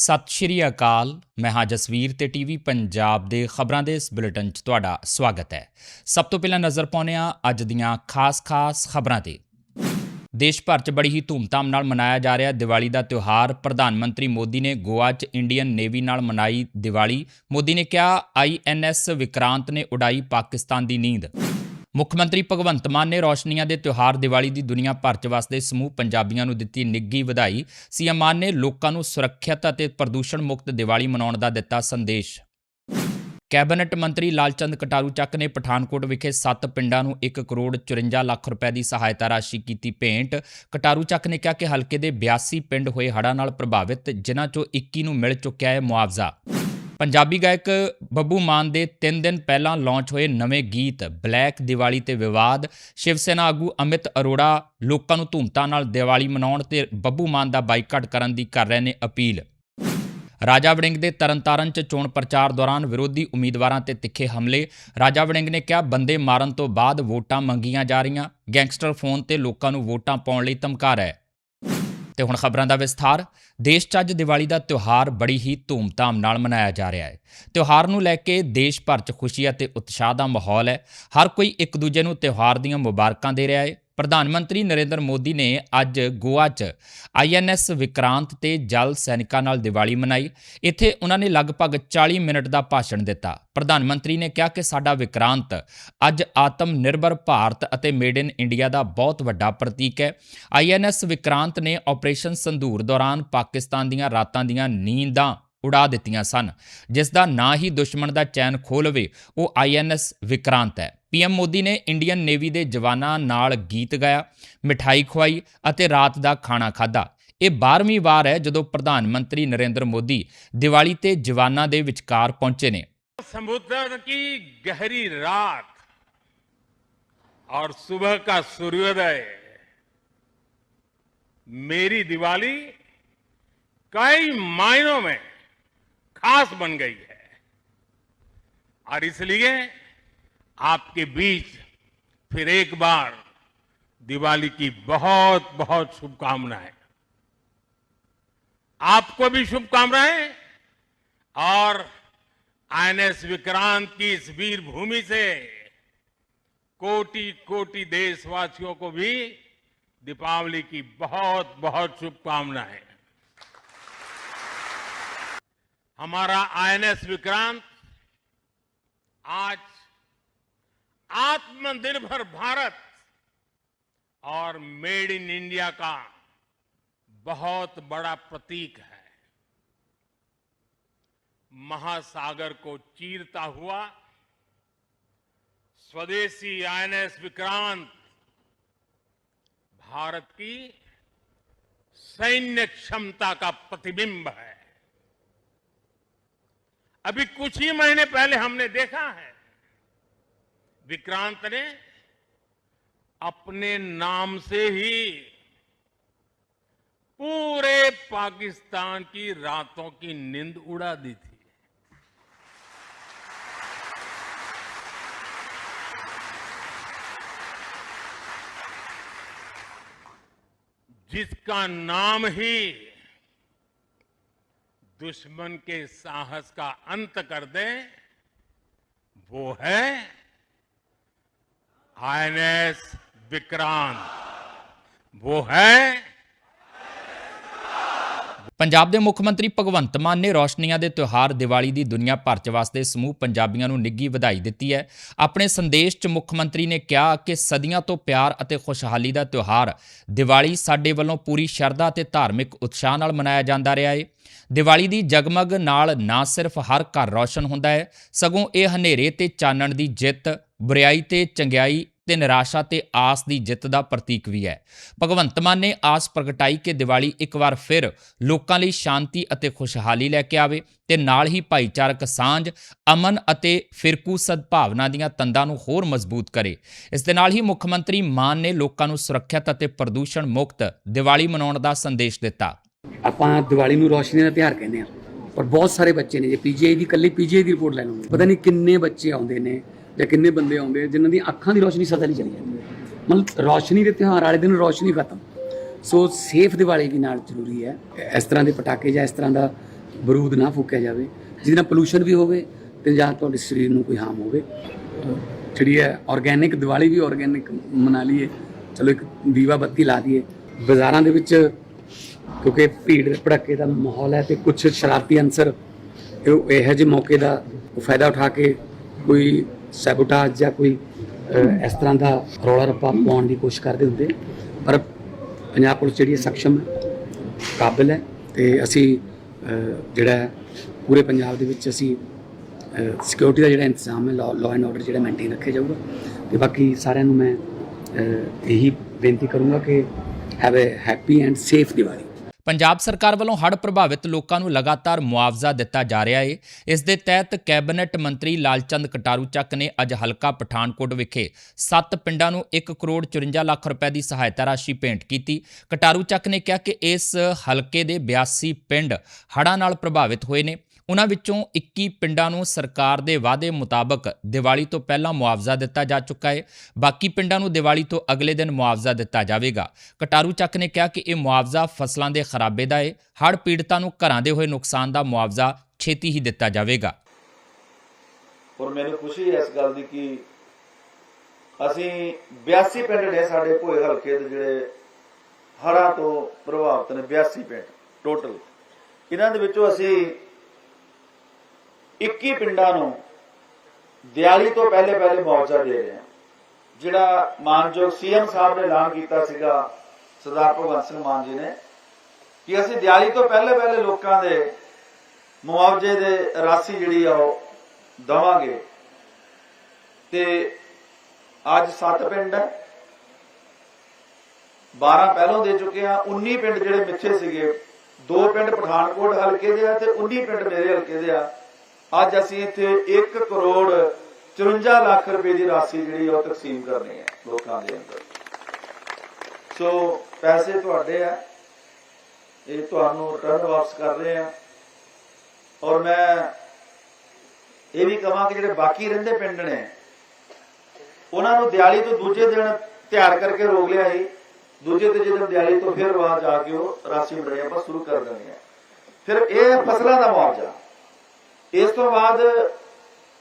ਸਤਿ ਸ਼੍ਰੀ ਅਕਾਲ। ਮੈਂ ਹਾਂ ਜਸਵੀਰ ਤੇ ਟੀਵੀ ਪੰਜਾਬ ਦੇ ਖਬਰਾਂ ਦੇ ਇਸ ਬੁਲੇਟਿਨ 'ਚ ਤੁਹਾਡਾ ਸਵਾਗਤ ਹੈ। ਸਭ ਤੋਂ ਪਹਿਲਾਂ ਨਜ਼ਰ ਪਾਉਂਦੇ ਹਾਂ ਅੱਜ ਦੀਆਂ ਖਾਸ-ਖਾਸ ਖਬਰਾਂ ਤੇ। ਦੇਸ਼ ਭਰ 'ਚ ਬੜੀ ਹੀ ਧੂਮਧਾਮ ਨਾਲ ਮਨਾਇਆ ਜਾ ਰਿਹਾ ਦੀਵਾਲੀ ਦਾ ਤਿਉਹਾਰ। ਪ੍ਰਧਾਨ ਮੰਤਰੀ ਮੋਦੀ ਨੇ ਗੋਆ 'ਚ ਇੰਡੀਅਨ ਨੇਵੀ ਨਾਲ ਮਨਾਈ ਦੀਵਾਲੀ। ਮੋਦੀ ਨੇ ਕਿਹਾ ਆਈਐਨਐਸ ਵਿਕਰਾਂਤ ਨੇ ਉਡਾਈ ਪਾਕਿਸਤਾਨ ਦੀ ਨੀਂਦ। ਮੁੱਖ ਮੰਤਰੀ ਭਗਵੰਤ ਮਾਨ ਨੇ ਰੋਸ਼ਨੀਆਂ ਦੇ ਤਿਉਹਾਰ ਦੀਵਾਲੀ ਦੀ ਦੁਨੀਆ ਭਰ 'ਚ ਵਸਦੇ ਸਮੂਹ ਪੰਜਾਬੀਆਂ ਨੂੰ ਦਿੱਤੀ ਨਿੱਘੀ ਵਧਾਈ। ਸੀਐਮ ਮਾਨ ਨੇ ਲੋਕਾਂ ਨੂੰ ਸੁਰੱਖਿਅਤ ਅਤੇ ਪ੍ਰਦੂਸ਼ਣ ਮੁਕਤ ਦੀਵਾਲੀ ਮਨਾਉਣ ਦਾ ਦਿੱਤਾ ਸੰਦੇਸ਼। ਕੈਬਨਿਟ ਮੰਤਰੀ ਲਾਲਚੰਦ ਕਟਾਰੂ ਚੱਕ ਨੇ ਪਠਾਨਕੋਟ ਵਿਖੇ 7 ਪਿੰਡਾਂ ਨੂੰ 1 ਕਰੋੜ 54 ਲੱਖ ਰੁਪਏ ਦੀ ਸਹਾਇਤਾ ਰਾਸ਼ੀ ਕੀਤੀ ਭੇਂਟ। ਕਟਾਰੂ ਚੱਕ ਨੇ ਕਿਹਾ ਕਿ ਹਲਕੇ ਦੇ 82 ਪਿੰਡ ਹੋਏ ਹੜ੍ਹਾਂ ਨਾਲ ਪ੍ਰਭਾਵਿਤ, ਜਿਨ੍ਹਾਂ ਚੋਂ 21 ਨੂੰ ਮਿਲ ਚੁੱਕਿਆ ਹੈ ਮੁਆਵਜ਼ਾ। ਪੰਜਾਬੀ ਗਾਇਕ ਬੱਬੂ ਮਾਨ ਦੇ 3 ਦਿਨ ਪਹਿਲਾਂ ਲਾਂਚ ਹੋਏ ਨਵੇਂ ਗੀਤ ਬਲੈਕ ਦੀਵਾਲੀ ਤੇ ਵਿਵਾਦ, ਸ਼ਿਵ ਸੈਨਾ ਆਗੂ ਅਮਿਤ ਅਰੋੜਾ ਲੋਕਾਂ ਨੂੰ ਧੂਮਤਾ ਨਾਲ ਦੀਵਾਲੀ ਮਨਾਉਣ ਤੇ ਬੱਬੂ ਮਾਨ ਦਾ ਬਾਈਕਾਟ ਕਰਨ ਦੀ ਕਰ ਰਹੇ ਨੇ ਅਪੀਲ। ਰਾਜਾ ਵੜਿੰਗ ਦੇ ਤਰਨਤਾਰਨ 'ਚ ਚੋਣ ਪ੍ਰਚਾਰ ਦੌਰਾਨ ਵਿਰੋਧੀ ਉਮੀਦਵਾਰਾਂ ਤੇ ਤਿੱਖੇ ਹਮਲੇ। ਰਾਜਾ ਵੜਿੰਗ ਨੇ ਕਿਹਾ, ਬੰਦੇ ਮਾਰਨ ਤੋਂ ਬਾਅਦ ਵੋਟਾਂ ਮੰਗੀਆਂ ਜਾ ਰਹੀਆਂ। ਗੈਂਗਸਟਰ ਫੋਨ ਤੇ ਲੋਕਾਂ ਨੂੰ ਵੋਟਾਂ ਪਾਉਣ ਲਈ ਧਮਕਾ ਰਿਹਾ ਹੈ। ਤੇ ਹੁਣ ਖਬਰਾਂ ਦਾ ਵਿਸਥਾਰ। ਦੇਸ਼ 'ਚ ਅੱਜ ਦੀਵਾਲੀ ਦਾ ਤਿਉਹਾਰ ਬੜੀ ਹੀ ਧੂਮਧਾਮ ਨਾਲ ਮਨਾਇਆ ਜਾ ਰਿਹਾ ਹੈ। ਤਿਉਹਾਰ ਨੂੰ ਲੈ ਕੇ ਦੇਸ਼ ਭਰ 'ਚ ਖੁਸ਼ੀ ਅਤੇ ਉਤਸ਼ਾਹ ਦਾ ਮਾਹੌਲ ਹੈ। ਹਰ ਕੋਈ ਇੱਕ ਦੂਜੇ ਨੂੰ ਤਿਉਹਾਰ ਦੀਆਂ ਮੁਬਾਰਕਾਂ ਦੇ ਰਿਹਾ ਹੈ। ਪ੍ਰਧਾਨ ਮੰਤਰੀ ਨਰਿੰਦਰ ਮੋਦੀ ਨੇ ਅੱਜ ਗੋਆ 'ਚ ਆਈਐਨਐਸ ਵਿਕਰਾਂਤ ਤੇ ਜਲ ਸੈਨਿਕਾਂ ਨਾਲ ਦੀਵਾਲੀ ਮਨਾਈ। ਇੱਥੇ ਉਹਨਾਂ ਨੇ ਲਗਭਗ 40 ਮਿੰਟ ਦਾ ਭਾਸ਼ਣ ਦਿੱਤਾ। ਪ੍ਰਧਾਨ ਮੰਤਰੀ ਨੇ ਕਿਹਾ ਕਿ ਸਾਡਾ ਵਿਕਰਾਂਤ ਅੱਜ ਆਤਮ ਨਿਰਭਰ ਭਾਰਤ ਅਤੇ ਮੇਡ ਇਨ ਇੰਡੀਆ ਦਾ ਬਹੁਤ ਵੱਡਾ ਪ੍ਰਤੀਕ ਹੈ। ਆਈਐਨਐਸ ਵਿਕਰਾਂਤ ਨੇ ਆਪਰੇਸ਼ਨ ਸੰਧੂਰ ਦੌਰਾਨ ਪਾਕਿਸਤਾਨ ਦੀਆਂ ਰਾਤਾਂ ਦੀਆਂ ਨੀਂਦਾਂ ਉਡਾ ਦਿੱਤੀਆਂ ਸਨ ਜਿਸ ਦਾ ਨਾਂ ਹੀ ਦੁਸ਼ਮਣ ਦਾ ਚੈਨ ਖੋਲਵੇ ਉਹ ਆਈਐਨਐਸ ਵਿਕਰਾਂਤ ਹੈ ਪੀਐਮ ਮੋਦੀ ਨੇ ਇੰਡੀਅਨ ਨੇਵੀ ਦੇ ਜਵਾਨਾਂ ਨਾਲ ਗੀਤ ਗਾਇਆ ਮਿਠਾਈ ਖਵਾਈ ਅਤੇ ਰਾਤ ਦਾ ਖਾਣਾ ਖਾਧਾ ਇਹ 12ਵੀਂ ਵਾਰ ਹੈ ਜਦੋਂ ਪ੍ਰਧਾਨ ਮੰਤਰੀ ਨਰਿੰਦਰ ਮੋਦੀ ਦੀਵਾਲੀ ਤੇ ਜਵਾਨਾਂ ਦੇ ਵਿਚਕਾਰ ਪਹੁੰਚੇ ਨੇ समुद्र की गहरी रात और सुबह का सूर्योदय मेरी दिवाली कई मायनों में खास बन गई है। और इसलिए आपके बीच फिर एक बार दिवाली की बहुत बहुत शुभकामनाएँ। आपको भी शुभकामनाएँ और आईएनएस विक्रांत की इस वीर भूमि से कोटि कोटि देशवासियों को भी दीपावली की बहुत बहुत शुभकामनाएँ। हमारा आईएनएस विक्रांत आज आत्मनिर्भर भारत और मेड इन इंडिया का बहुत बड़ा प्रतीक है। महासागर को चीरता हुआ स्वदेशी आईएनएस विक्रांत भारत की सैन्य क्षमता का प्रतिबिंब है। अभी कुछ ही महीने पहले हमने देखा है। विक्रांत ने अपने नाम से ही पूरे पाकिस्तान की रातों की नींद उड़ा दी थी। जिसका नाम ही दुश्मन के साहस का अंत कर दे। वो है आईएनएस विक्रांत। वो है ਪੰਜਾਬ ਦੇ ਮੁੱਖ ਮੰਤਰੀ ਭਗਵੰਤ ਮਾਨ ਨੇ ਰੋਸ਼ਨੀਆਂ ਦੇ ਤਿਉਹਾਰ ਦੀਵਾਲੀ ਦੀ ਦੁਨੀਆ ਭਰ 'ਚ ਵਾਸਤੇ ਸਮੂਹ ਪੰਜਾਬੀਆਂ ਨੂੰ ਨਿੱਘੀ ਵਧਾਈ ਦਿੱਤੀ ਹੈ। ਆਪਣੇ ਸੰਦੇਸ਼ 'ਚ ਮੁੱਖ ਮੰਤਰੀ ਨੇ ਕਿਹਾ ਕਿ ਸਦੀਆਂ ਤੋਂ ਪਿਆਰ ਅਤੇ ਖੁਸ਼ਹਾਲੀ ਦਾ ਤਿਉਹਾਰ ਦੀਵਾਲੀ ਸਾਡੇ ਵੱਲੋਂ ਪੂਰੀ ਸ਼ਰਧਾ ਤੇ ਧਾਰਮਿਕ ਉਤਸ਼ਾਹ ਨਾਲ ਮਨਾਇਆ ਜਾਂਦਾ ਰਿਹਾ ਹੈ ਦੀਵਾਲੀ ਦੀ ਜਗਮਗ ਨਾਲ ਨਾ ਸਿਰਫ ਹਰ ਘਰ ਰੌਸ਼ਨ ਹੁੰਦਾ ਹੈ, ਸਗੋਂ ਇਹ ਹਨੇਰੇ ਤੇ ਚਾਨਣ ਦੀ ਜਿੱਤ, ਬੁਰਾਈ ਤੇ ਚੰਗਿਆਈ ਤੇ ਨਿਰਾਸ਼ਾ ਤੇ ਆਸ ਦੀ ਜਿੱਤ ਦਾ ਪ੍ਰਤੀਕ ਵੀ ਹੈ। ਭਗਵੰਤ ਮਾਨ ਨੇ ਆਸ ਪ੍ਰਗਟਾਈ ਕਿ ਦੀਵਾਲੀ ਇੱਕ ਵਾਰ ਫਿਰ ਲੋਕਾਂ ਲਈ ਸ਼ਾਂਤੀ ਅਤੇ ਖੁਸ਼ਹਾਲੀ ਲੈ ਕੇ ਆਵੇ ਤੇ ਨਾਲ ਹੀ ਭਾਈਚਾਰਕ ਸਾਂਝ, ਅਮਨ ਅਤੇ ਫਿਰਕੂ ਸਦਭਾਵਨਾ ਦੀਆਂ ਤੰਦਾਂ ਨੂੰ ਹੋਰ ਮਜ਼ਬੂਤ ਕਰੇ। ਇਸ ਦੇ ਨਾਲ ਹੀ ਮੁੱਖ ਮੰਤਰੀ ਮਾਨ ਨੇ ਲੋਕਾਂ ਨੂੰ ਸੁਰੱਖਿਅਤ ਅਤੇ ਪ੍ਰਦੂਸ਼ਣ ਮੁਕਤ ਦੀਵਾਲੀ ਮਨਾਉਣ ਦਾ ਸੰਦੇਸ਼ ਦਿੱਤਾ। ਆਪਾਂ ਦੀਵਾਲੀ ਨੂੰ ਰੋਸ਼ਨੀ ਦਾ ਤਿਉਹਾਰ ਕਹਿੰਦੇ ਆ ਪਰ ਬਹੁਤ ਸਾਰੇ ਬੱਚੇ ਨੇ ਜੇ ਪੀਜੀਆਈ ਦੀ ਕੱਲੀ ਪੀਜੀਆਈ ਦੀ ਰਿਪੋਰਟ ਲੈ ਲਓ। ਪਤਾ ਨਹੀਂ ਕਿੰਨੇ ਬੱਚੇ ਆਉਂਦੇ ਨੇ। ਜਾਂ ਕਿੰਨੇ ਬੰਦੇ ਆਉਂਦੇ ਜਿਨ੍ਹਾਂ ਦੀ ਅੱਖਾਂ ਦੀ ਰੋਸ਼ਨੀ ਸਦਾ ਲਈ ਚਲੀ ਜਾਂਦੀ ਮਤਲਬ ਰੋਸ਼ਨੀ ਦੇ ਤਿਉਹਾਰ ਵਾਲੇ ਦਿਨ ਰੋਸ਼ਨੀ ਖਤਮ। ਸੋ ਸੇਫ ਦੀਵਾਲੀ ਵੀ ਨਾਲ ਜ਼ਰੂਰੀ ਹੈ। ਇਸ ਤਰ੍ਹਾਂ ਦੇ ਪਟਾਕੇ ਜਾਂ ਇਸ ਤਰ੍ਹਾਂ ਦਾ ਬਰੂਦ ਨਾ ਫੂਕਿਆ ਜਾਵੇ, ਜਿਹਦੇ ਨਾਲ ਪੋਲੂਸ਼ਨ ਵੀ ਹੋਵੇ ਤੇ ਜਾਂ ਤੁਹਾਡੇ ਸਰੀਰ ਨੂੰ ਕੋਈ ਹਾਰਮ ਹੋਵੇ। ਜਿਹੜੀ ਹੈ ਆਰਗੇਨਿਕ ਦੀਵਾਲੀ ਵੀ ਆਰਗੇਨਿਕ ਮਨਾ ਲਈਏ। ਚਲੋ ਇੱਕ ਦੀਵਾ ਬੱਤੀ ਲਾ ਦਈਏ। ਬਾਜ਼ਾਰਾਂ ਦੇ ਵਿੱਚ ਕਿਉਂਕਿ ਭੀੜ ਭੜੱਕੇ ਦਾ ਮਾਹੌਲ ਹੈ ਤੇ ਕੁਝ ਸ਼ਰਾਰਤੀ ਅੰਸਰ ਇਹ ਇਹੋ ਜਿਹੇ ਮੌਕੇ ਦਾ ਫਾਇਦਾ ਉਠਾ ਕੇ ਕੋਈ ਸੈਬੋਟਾਜ ਜਾਂ ਕੋਈ ਇਸ ਤਰ੍ਹਾਂ ਦਾ ਰੌਲਾ ਰੱਪਾ ਪਾਉਣ ਦੀ ਕੋਸ਼ਿਸ਼ ਕਰਦੇ ਹੁੰਦੇ ਪਰ ਪੰਜਾਬ ਪੁਲਿਸ ਜਿਹੜੀ ਹੈ ਸક્ષਮ ਹੈ, ਕਾਬਿਲ ਹੈ ਤੇ ਅਸੀਂ ਜਿਹੜਾ ਪੂਰੇ ਪੰਜਾਬ ਦੇ ਵਿੱਚ ਅਸੀਂ ਸਿਕਿਉਰਿਟੀ ਦਾ ਜਿਹੜਾ ਇੰਤਜ਼ਾਮ ਹੈ ਲਾਅ ਐਂਡ ਆਰਡਰ ਜਿਹੜਾ ਮੇਨਟੇਨ ਰੱਖਿਆ ਜਾਊਗਾ। ਤੇ ਬਾਕੀ ਸਾਰਿਆਂ ਨੂੰ ਮੈਂ ਇਹੀ ਬੇਨਤੀ ਕਰੂੰਗਾ ਕਿ have a happy and safe Diwali. Punjab ਸਰਕਾਰ ਵੱਲੋਂ ਹੜ੍ਹ ਪ੍ਰਭਾਵਿਤ ਲੋਕਾਂ ਨੂੰ ਲਗਾਤਾਰ ਮੁਆਵਜ਼ਾ ਦਿੱਤਾ ਜਾ ਰਿਹਾ ਹੈ ਇਸ ਦੇ ਤਹਿਤ ਕੈਬਨਿਟ ਮੰਤਰੀ ਲਾਲਚੰਦ ਕਟਾਰੂ ਚੱਕ ਨੇ ਅੱਜ ਹਲਕਾ ਪਠਾਨਕੋਟ ਵਿਖੇ 7 ਪਿੰਡਾਂ ਨੂੰ 1 ਕਰੋੜ 54 ਲੱਖ ਰੁਪਏ ਦੀ ਸਹਾਇਤਾ ਰਾਸ਼ੀ ਭੇਂਟ ਕੀਤੀ। ਕਟਾਰੂ ਚੱਕ ਨੇ ਕਿਹਾ ਕਿ ਇਸ ਹਲਕੇ ਦੇ 82 ਪਿੰਡ ਹੜ੍ਹਾਂ ਨਾਲ ਪ੍ਰਭਾਵਿਤ ਹੋਏ ਨੇ। ਉਹਨਾਂ ਵਿੱਚੋਂ 21 ਪਿੰਡਾਂ ਨੂੰ ਸਰਕਾਰ ਦੇ ਵਾਅਦੇ ਮੁਤਾਬਕ ਦੀਵਾਲੀ ਤੋਂ ਪਹਿਲਾਂ ਮੁਆਵਜ਼ਾ ਦਿੱਤਾ ਜਾ ਚੁੱਕਾ ਹੈ ਬਾਕੀ ਪਿੰਡਾਂ ਨੂੰ ਦੀਵਾਲੀ ਤੋਂ ਅਗਲੇ ਦਿਨ ਮੁਆਵਜ਼ਾ ਦਿੱਤਾ ਜਾਵੇਗਾ। ਕਟਾਰੂ ਚੱਕ ਨੇ ਕਿਹਾ ਕਿ ਇਹ ਮੁਆਵਜ਼ਾ ਫਸਲਾਂ ਦੇ ਖਰਾਬੇ ਦਾ ਹੈ ਹੜ੍ਹ ਪੀੜਤਾਂ ਨੂੰ ਘਰਾਂ ਦੇ ਹੋਏ ਨੁਕਸਾਨ ਦਾ ਮੁਆਵਜ਼ਾ ਛੇਤੀ ਹੀ ਦਿੱਤਾ ਜਾਵੇਗਾ। ਔਰ ਮੈਨੂੰ ਖੁਸ਼ੀ ਹੈ ਇਸ ਗੱਲ ਦੀ ਕਿ ਅਸੀਂ 82 ਪਿੰਡ ਨੇ ਸਾਡੇ ਭੋਏ ਹਲਕੇ ਦੇ ਜਿਹੜੇ ਹੜ੍ਹਾਂ ਤੋਂ ਪ੍ਰਭਾਵਿਤ ਨੇ 82 ਪਿੰਡ ਟੋਟਲ ਇਹਨਾਂ ਦੇ ਵਿੱਚੋਂ ਅਸੀਂ 21 ਪਿੰਡਾਂ ਨੂੰ ਦਿਵਾਲੀ ਤੋਂ ਪਹਿਲੇ ਪਹਿਲੇ ਮੁਆਵਜ਼ਾ ਦੇ ਰਹੇ ਹਾਂ। ਜਿਹੜਾ ਮਾਨਯੋਗ ਸੀਐਮ ਸਾਹਿਬ ਨੇ ਐਲਾਨ ਕੀਤਾ ਸੀਗਾ, ਸਰਦਾਰ ਭਗਵੰਤ ਸਿੰਘ ਮਾਨ ਜੀ ਨੇ, ਕਿ ਅਸੀਂ ਦਿਵਾਲੀ ਤੋਂ ਪਹਿਲੇ ਪਹਿਲੇ ਲੋਕਾਂ ਦੇ ਮੁਆਵਜ਼ੇ ਦੇ ਰਾਸ਼ੀ ਜਿਹੜੀ ਆ ਉਹ ਦਵਾਂਗੇ। ਤੇ ਅੱਜ 7 ਪਿੰਡ ਹੈ 12 ਪਹਿਲੋਂ ਦੇ ਚੁੱਕੇ ਆ 19 ਪਿੰਡ ਜਿਹੜੇ ਮਿੱਥੇ ਸੀਗੇ, ਦੋ ਪਿੰਡ ਪਠਾਨਕੋਟ ਹਲਕੇ ਦੇ ਆ ਤੇ 19 ਪਿੰਡ ਮੇਰੇ ਹਲਕੇ ਦੇ ਆ। ਅੱਜ ਅਸੀਂ ਇੱਥੇ 1 ਕਰੋੜ 54 ਲੱਖ ਰੁਪਏ ਦੀ ਰਾਸ਼ੀ ਜਿਹੜੀ ਉਹ ਤਕਸੀਮ ਕਰਨੀ ਹੈ ਲੋਕਾਂ ਦੇ ਅੰਦਰ। ਸੋ ਪੈਸੇ ਤੁਹਾਡੇ ਆ। ਇਹ ਤੁਹਾਨੂੰ ਰਿਟਰਨ ਵਾਪਸ ਕਰ ਰਹੇ ਆ। ਔਰ ਮੈਂ ਇਹ ਵੀ ਕਹਾਂ ਕਿ ਜਿਹੜੇ ਬਾਕੀ ਰਹਿੰਦੇ ਪਿੰਡ ਨੇ, ਉਹਨਾਂ ਨੂੰ ਦਿਵਾਲੀ ਤੋਂ ਦੂਜੇ ਦਿਨ ਤਿਆਰ ਕਰਕੇ ਰੋਕ ਲਿਆ ਸੀ। ਦੂਜੇ ਤੇ ਜਦੋਂ ਦਿਵਾਲੀ ਤੋਂ ਫਿਰ ਬਾਅਦ ਜਾ ਕੇ ਉਹ ਰਾਸ਼ੀ ਮਿਲਣੀ ਆਪਾਂ ਸ਼ੁਰੂ ਕਰ ਦੇਣੀ ਹੈ। ਫਿਰ ਇਹ ਫਸਲਾਂ ਦਾ ਮੁਆਵਜ਼ਾ। ਇਸ ਤੋਂ ਬਾਅਦ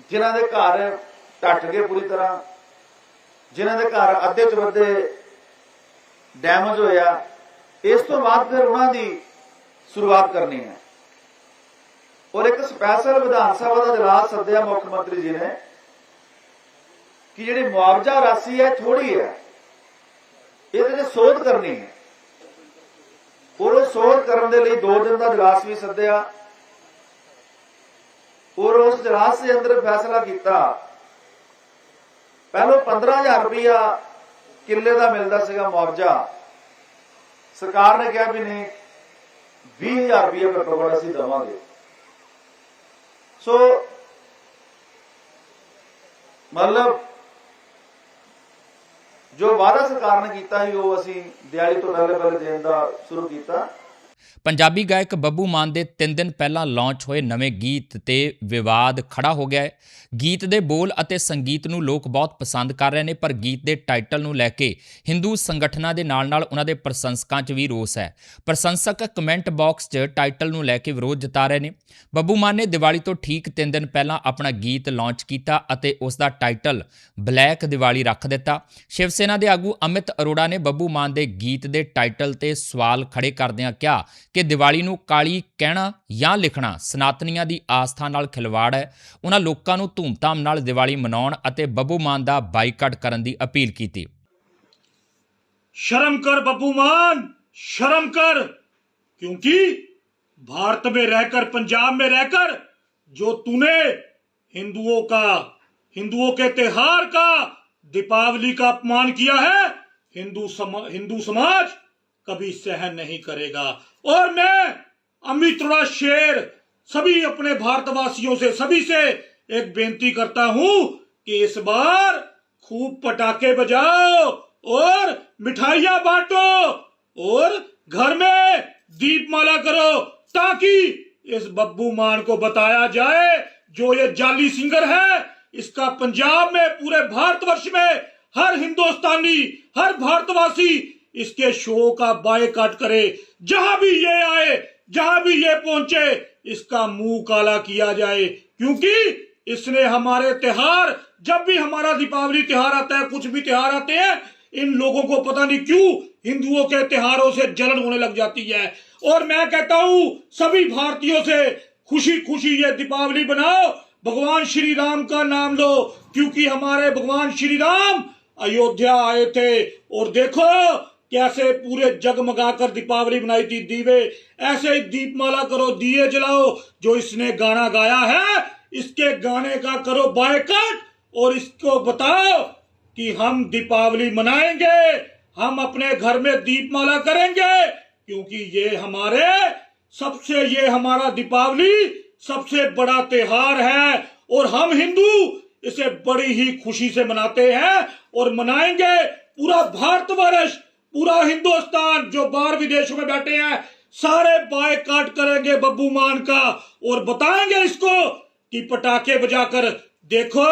ਜਿਨ੍ਹਾਂ ਦੇ ਘਰ ਟੱਟ ਗਏ ਪੂਰੀ ਤਰ੍ਹਾਂ, ਜਿਨ੍ਹਾਂ ਦੇ ਘਰ ਅੱਧੇ ਚ ਵੱਧੇ ਡੈਮੇਜ ਹੋਇਆ ਇਸ ਤੋਂ ਬਾਅਦ ਫਿਰ ਉਹਨਾਂ ਦੀ ਸ਼ੁਰੂਆਤ ਕਰਨੀ ਹੈ। ਔਰ ਇੱਕ ਸਪੈਸ਼ਲ ਵਿਧਾਨ ਸਭਾ ਦਾ ਇਜਲਾਸ ਸੱਦਿਆ ਮੁੱਖ ਮੰਤਰੀ ਜੀ ਨੇ ਕਿ ਜਿਹੜੀ ਮੁਆਵਜ਼ਾ ਰਾਸ਼ੀ ਹੈ ਥੋੜੀ ਹੈ। ਇਹਦੇ ਤੇ ਸੋਧ ਕਰਨੀ ਹੈ। ਔਰ ਉਹ ਸੋਧ ਕਰਨ ਦੇ ਲਈ 2 ਦਿਨ ਦਾ ਇਜਲਾਸ ਵੀ ਸੱਦਿਆ। ਔਰ ਉਸ ਇਜਲਾਸ ਦੇ ਅੰਦਰ ਫੈਸਲਾ ਕੀਤਾ। ਪਹਿਲਾਂ 15000 ਰੁਪਇਆ ਕਿੱਲੇ ਦਾ ਮਿਲਦਾ ਸੀਗਾ ਮੁਆਵਜ਼ਾ। ਸਰਕਾਰ ਨੇ ਕਿਹਾ ਵੀ ਨਹੀਂ 20000 ਰੁਪਇਆ ਘੱਟੋ ਘੱਟ ਅਸੀਂ ਦੇਵਾਂਗੇ। ਸੋ ਮਤਲਬ ਜੋ ਵਾਅਦਾ ਸਰਕਾਰ ਨੇ ਕੀਤਾ ਸੀ, ਉਹ ਅਸੀਂ ਦਿਵਾਲੀ ਤੋਂ ਪਹਿਲੇ ਪਹਿਲੇ ਦੇਣ ਦਾ ਸ਼ੁਰੂ ਕੀਤਾ। ਪੰਜਾਬੀ ਗਾਇਕ ਬੱਬੂ ਮਾਨ ਦੇ 3 ਦਿਨ ਪਹਿਲਾਂ ਲਾਂਚ ਹੋਏ ਨਵੇਂ ਗੀਤ ਤੇ ਵਿਵਾਦ ਖੜਾ ਹੋ ਗਿਆ ਹੈ। ਗੀਤ ਦੇ ਬੋਲ ਅਤੇ ਸੰਗੀਤ ਨੂੰ ਲੋਕ ਬਹੁਤ ਪਸੰਦ ਕਰ ਰਹੇ ਨੇ, ਪਰ ਗੀਤ ਦੇ ਟਾਈਟਲ ਨੂੰ ਲੈ ਕੇ ਹਿੰਦੂ ਸੰਗਠਨਾਂ ਦੇ ਨਾਲ-ਨਾਲ ਉਹਨਾਂ ਦੇ ਪ੍ਰਸ਼ੰਸਕਾਂ 'ਚ ਵੀ ਰੋਸ ਹੈ। ਪ੍ਰਸ਼ੰਸਕ ਕਮੈਂਟ ਬਾਕਸ 'ਚ ਟਾਈਟਲ ਨੂੰ ਲੈ ਕੇ ਵਿਰੋਧ ਜਤਾ ਰਹੇ ਨੇ। ਬੱਬੂ ਮਾਨ ਨੇ ਦੀਵਾਲੀ ਤੋਂ ਠੀਕ 3 ਦਿਨ ਪਹਿਲਾਂ ਆਪਣਾ ਗੀਤ ਲਾਂਚ ਕੀਤਾ ਅਤੇ ਉਸ ਦਾ ਟਾਈਟਲ ਬਲੈਕ ਦੀਵਾਲੀ ਰੱਖ ਦਿੱਤਾ। ਸ਼ਿਵ ਸੈਨਾ ਦੇ ਆਗੂ ਅਮਿਤ ਅਰੋੜਾ ਨੇ ਬੱਬੂ ਮਾਨ ਦੇ ਗੀਤ ਦੇ ਟਾਈਟਲ ਤੇ ਸਵਾਲ ਖੜੇ ਕਰਦਿਆਂ ਕਿਹਾ ਕਿ ਦੀਵਾਲੀ ਨੂੰ ਕਾਲੀ ਕਹਿਣਾ ਜਾਂ ਲਿਖਣਾ ਸਨਾਤਨੀਆਂ ਦੀ ਆਸਥਾ ਨਾਲ ਖਿਲਵਾੜ ਹੈ ਉਹਨਾਂ ਲੋਕਾਂ ਨੂੰ ਧੂਮਧਾਮ ਨਾਲ ਦੀਵਾਲੀ ਮਨਾਉਣ ਅਤੇ ਬੱਬੂ ਮਾਨ ਦਾ ਬਾਈਕਾਟ ਕਰਨ ਦੀ ਅਪੀਲ ਕੀਤੀ शर्म कर बब्बू मान शर्म कर क्योंकि भारत में रहकर पंजाब में रहकर जो तूने हिंदुओं का हिंदुओं के त्योहार का दीपावली का अपमान किया है हिंदू सम, हिंदू समाज कभी सहन नहीं करेगा। और मैं, अमित अरोड़ा शेर, सभी अपने भारतवासियों से, सभी से एक बेनती करता हूँ कि इस बार खूब पटाखे बजाओ और मिठाइयाँ बांटो और घर में दीपमाला करो ताकि इस बब्बू मान को बताया जाए, जो ये जाली सिंगर है, इसका पंजाब में, पूरे भारतवर्ष में हर हिंदुस्तानी, हर भारतवासी इसके शो का बायकाट करे। जहाँ भी ये आए, जहाँ भी ये पहुँचे, इसका मुँह काला किया जाए। क्योंकि इसने हमारे त्योहार, जब भी हमारा दीपावली त्योहार आता है, कुछ भी त्योहार आते हैं, इन लोगों को पता नहीं क्यों हिंदुओं के त्योहारों से जलन होने लग जाती है। और मैं कहता हूँ, सभी भारतीयों से खुशी खुशी ये दीपावली बनाओ भगवान श्री राम का नाम लो, क्योंकि हमारे भगवान श्री राम अयोध्या आए थे। और देखो कैसे पूरे जगमगा कर दीपावली बनाई थी दीवे? ऐसे ही दीपमाला करो दिए जलाओ। जो इसने गाना गाया है, इसके गाने का करो बायकट और इसको बताओ कि हम दीपावली मनाएँगे, हम अपने घर में दीपमाला करेंगे, क्योंकि ये हमारे, सबसे ये हमारा दीपावली, सबसे बड़ा त्योहार है। और हम हिंदू इसे बड़ी ही खुशी से मनाते हैं और मनाएँगे पूरा भारतवर्ष। पूरा हिंदुस्तान जो बाहर विदेशों में बैठे हैं, सारे बायकाट करेंगे बब्बू मान का। और बताएँगे इसको कि पटाखे बजाकर, देखो,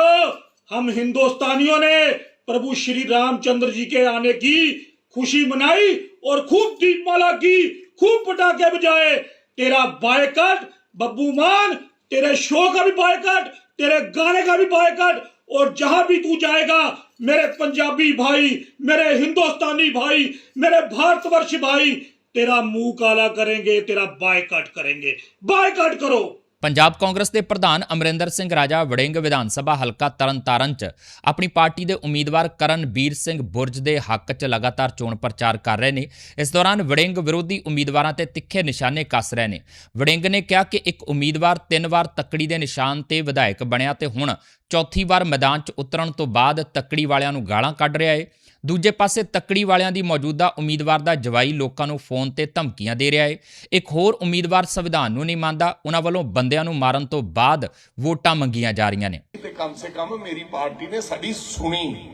हम हिंदुस्तानियों ने प्रभु श्री रामचंद्र जी के आने की खुशी मनाई और खूब दीपमाला की, खूब पटाखे बजाए। तेरा बायकट बब्बू मान, तेरे शो का भी बायकट तेरे गाने का भी बायकट और जहाँ भी तू जाएगा मेरे पंजाबी भाई मेरे हिंदुस्तानी भाई मेरे भारतवर्ष भाई तेरा मुंह काला करेंगे तेरा बायकट करेंगे बायकट करो ਪੰਜਾਬ ਕਾਂਗਰਸ ਦੇ ਪ੍ਰਧਾਨ ਅਮਰਿੰਦਰ ਸਿੰਘ ਰਾਜਾ ਵੜਿੰਗ ਵਿਧਾਨ ਸਭਾ ਹਲਕਾ ਤਰਨਤਾਰਨ 'ਚ ਆਪਣੀ ਪਾਰਟੀ ਦੇ ਉਮੀਦਵਾਰ ਕਰਨਬੀਰ ਸਿੰਘ ਬੁਰਜ ਦੇ ਹੱਕ 'ਚ ਲਗਾਤਾਰ ਚੋਣ ਪ੍ਰਚਾਰ ਕਰ ਰਹੇ ਨੇ। ਇਸ ਦੌਰਾਨ ਵੜਿੰਗ ਵਿਰੋਧੀ ਉਮੀਦਵਾਰਾਂ ਤੇ ਤਿੱਖੇ ਨਿਸ਼ਾਨੇ ਕੱਸ ਰਹੇ ਨੇ। ਵੜਿੰਗ ਨੇ ਕਿਹਾ ਕਿ ਇੱਕ ਉਮੀਦਵਾਰ ਤਿੰਨ ਵਾਰ ਤੱਕੜੀ ਦੇ ਨਿਸ਼ਾਨ ਤੇ ਵਿਧਾਇਕ ਬਣਿਆ ਤੇ ਹੁਣ ਚੌਥੀ ਵਾਰ ਮੈਦਾਨ 'ਚ ਉਤਰਨ ਤੋਂ ਬਾਅਦ ਤੱਕੜੀ ਵਾਲਿਆਂ ਨੂੰ ਗਾਲਾਂ ਕੱਢ ਰਿਹਾ ਏ। ਦੂਜੇ ਪਾਸੇ ਤੱਕੜੀ ਵਾਲਿਆਂ ਦੀ ਮੌਜੂਦਾ ਉਮੀਦਵਾਰ ਦਾ ਜਵਾਈ ਲੋਕਾਂ ਨੂੰ ਫੋਨ ਤੇ ਧਮਕੀਆਂ ਦੇ ਰਿਹਾ ਏ। ਇੱਕ ਹੋਰ ਉਮੀਦਵਾਰ ਸੰਵਿਧਾਨ ਨੂੰ ਨਹੀਂ ਮੰਨਦਾ, ਉਹਨਾਂ ਵੱਲੋਂ ਬੰਦਿਆਂ ਨੂੰ ਮਾਰਨ ਤੋਂ ਬਾਅਦ ਵੋਟਾਂ ਮੰਗੀਆਂ ਜਾ ਰਹੀਆਂ ਨੇ। ਤੇ ਕਮ ਸੇ ਕਮ ਮੇਰੀ ਪਾਰਟੀ ਨੇ ਸਾਡੀ ਸੁਣੀ।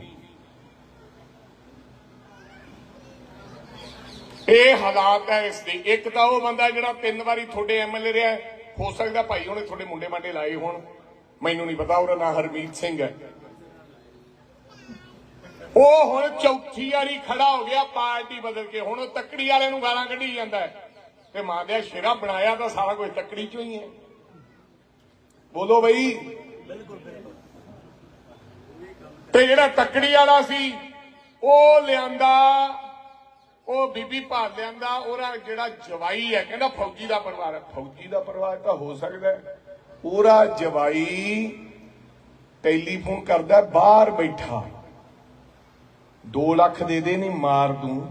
ਇਹ ਹਾਲਾਤ ਹੈ ਇਸ ਦੀ। ਇੱਕ ਤਾਂ ਉਹ ਬੰਦਾ ਜਿਹੜਾ ਤਿੰਨ ਵਾਰੀ ਤੁਹਾਡੇ ਐਮਐਲਏ ਰਿਹਾ ਹੋ ਸਕਦਾ ਭਾਈ ਉਹਨੇ ਤੁਹਾਡੇ ਮੁੰਡੇ ਮਾਂਡੇ ਲਾਏ ਹੋਣ। ਮੈਨੂੰ ਨਹੀਂ ਪਤਾ, ਉਹਦਾ ਨਾਂ ਹਰਮੀਤ ਸਿੰਘ ਹੈ। ਉਹ ਹੁਣ ਚੌਥੀ ਵਾਰੀ ਖੜਾ ਹੋ ਗਿਆ ਪਾਰਟੀ ਬਦਲ ਕੇ। ਹੁਣ ਉਹ ਤੱਕੜੀ ਵਾਲੇ ਨੂੰ ਗਾਲਾਂ ਕੱਢੀ ਜਾਂਦਾ ਤੇ ਮਾਂ ਦੇ ਸ਼ੇਰਾ ਬਣਾਇਆ ਤਾਂ ਸਾਰਾ ਕੁਝ ਤੱਕੜੀ ਚੋਂ ਹੀ ਹੈ। ਬੋਲੋ ਬਈ। ਤੇ ਜਿਹੜਾ ਤੱਕੜੀ ਵਾਲਾ ਸੀ, ਉਹ ਲਿਆਂਦਾ, ਉਹ ਬੀਬੀ ਭਾਰ ਲਿਆਂਦਾ, ਉਹਦਾ ਜਿਹੜਾ ਜਵਾਈ ਹੈ, ਕਹਿੰਦਾ ਫੌਜੀ ਦਾ ਪਰਿਵਾਰ ਹੈ। ਫੌਜੀ ਦਾ ਪਰਿਵਾਰ ਤਾਂ ਹੋ ਸਕਦਾ ਹੈ। ਉਹਦਾ ਜਵਾਈ ਟੈਲੀਫੋਨ ਕਰਦਾ ਬਾਹਰ ਬੈਠਾ। 2 ਲੱਖ ਦੇ ਦੇ ਨਹੀਂ, ਮਾਰ ਦੂੰ।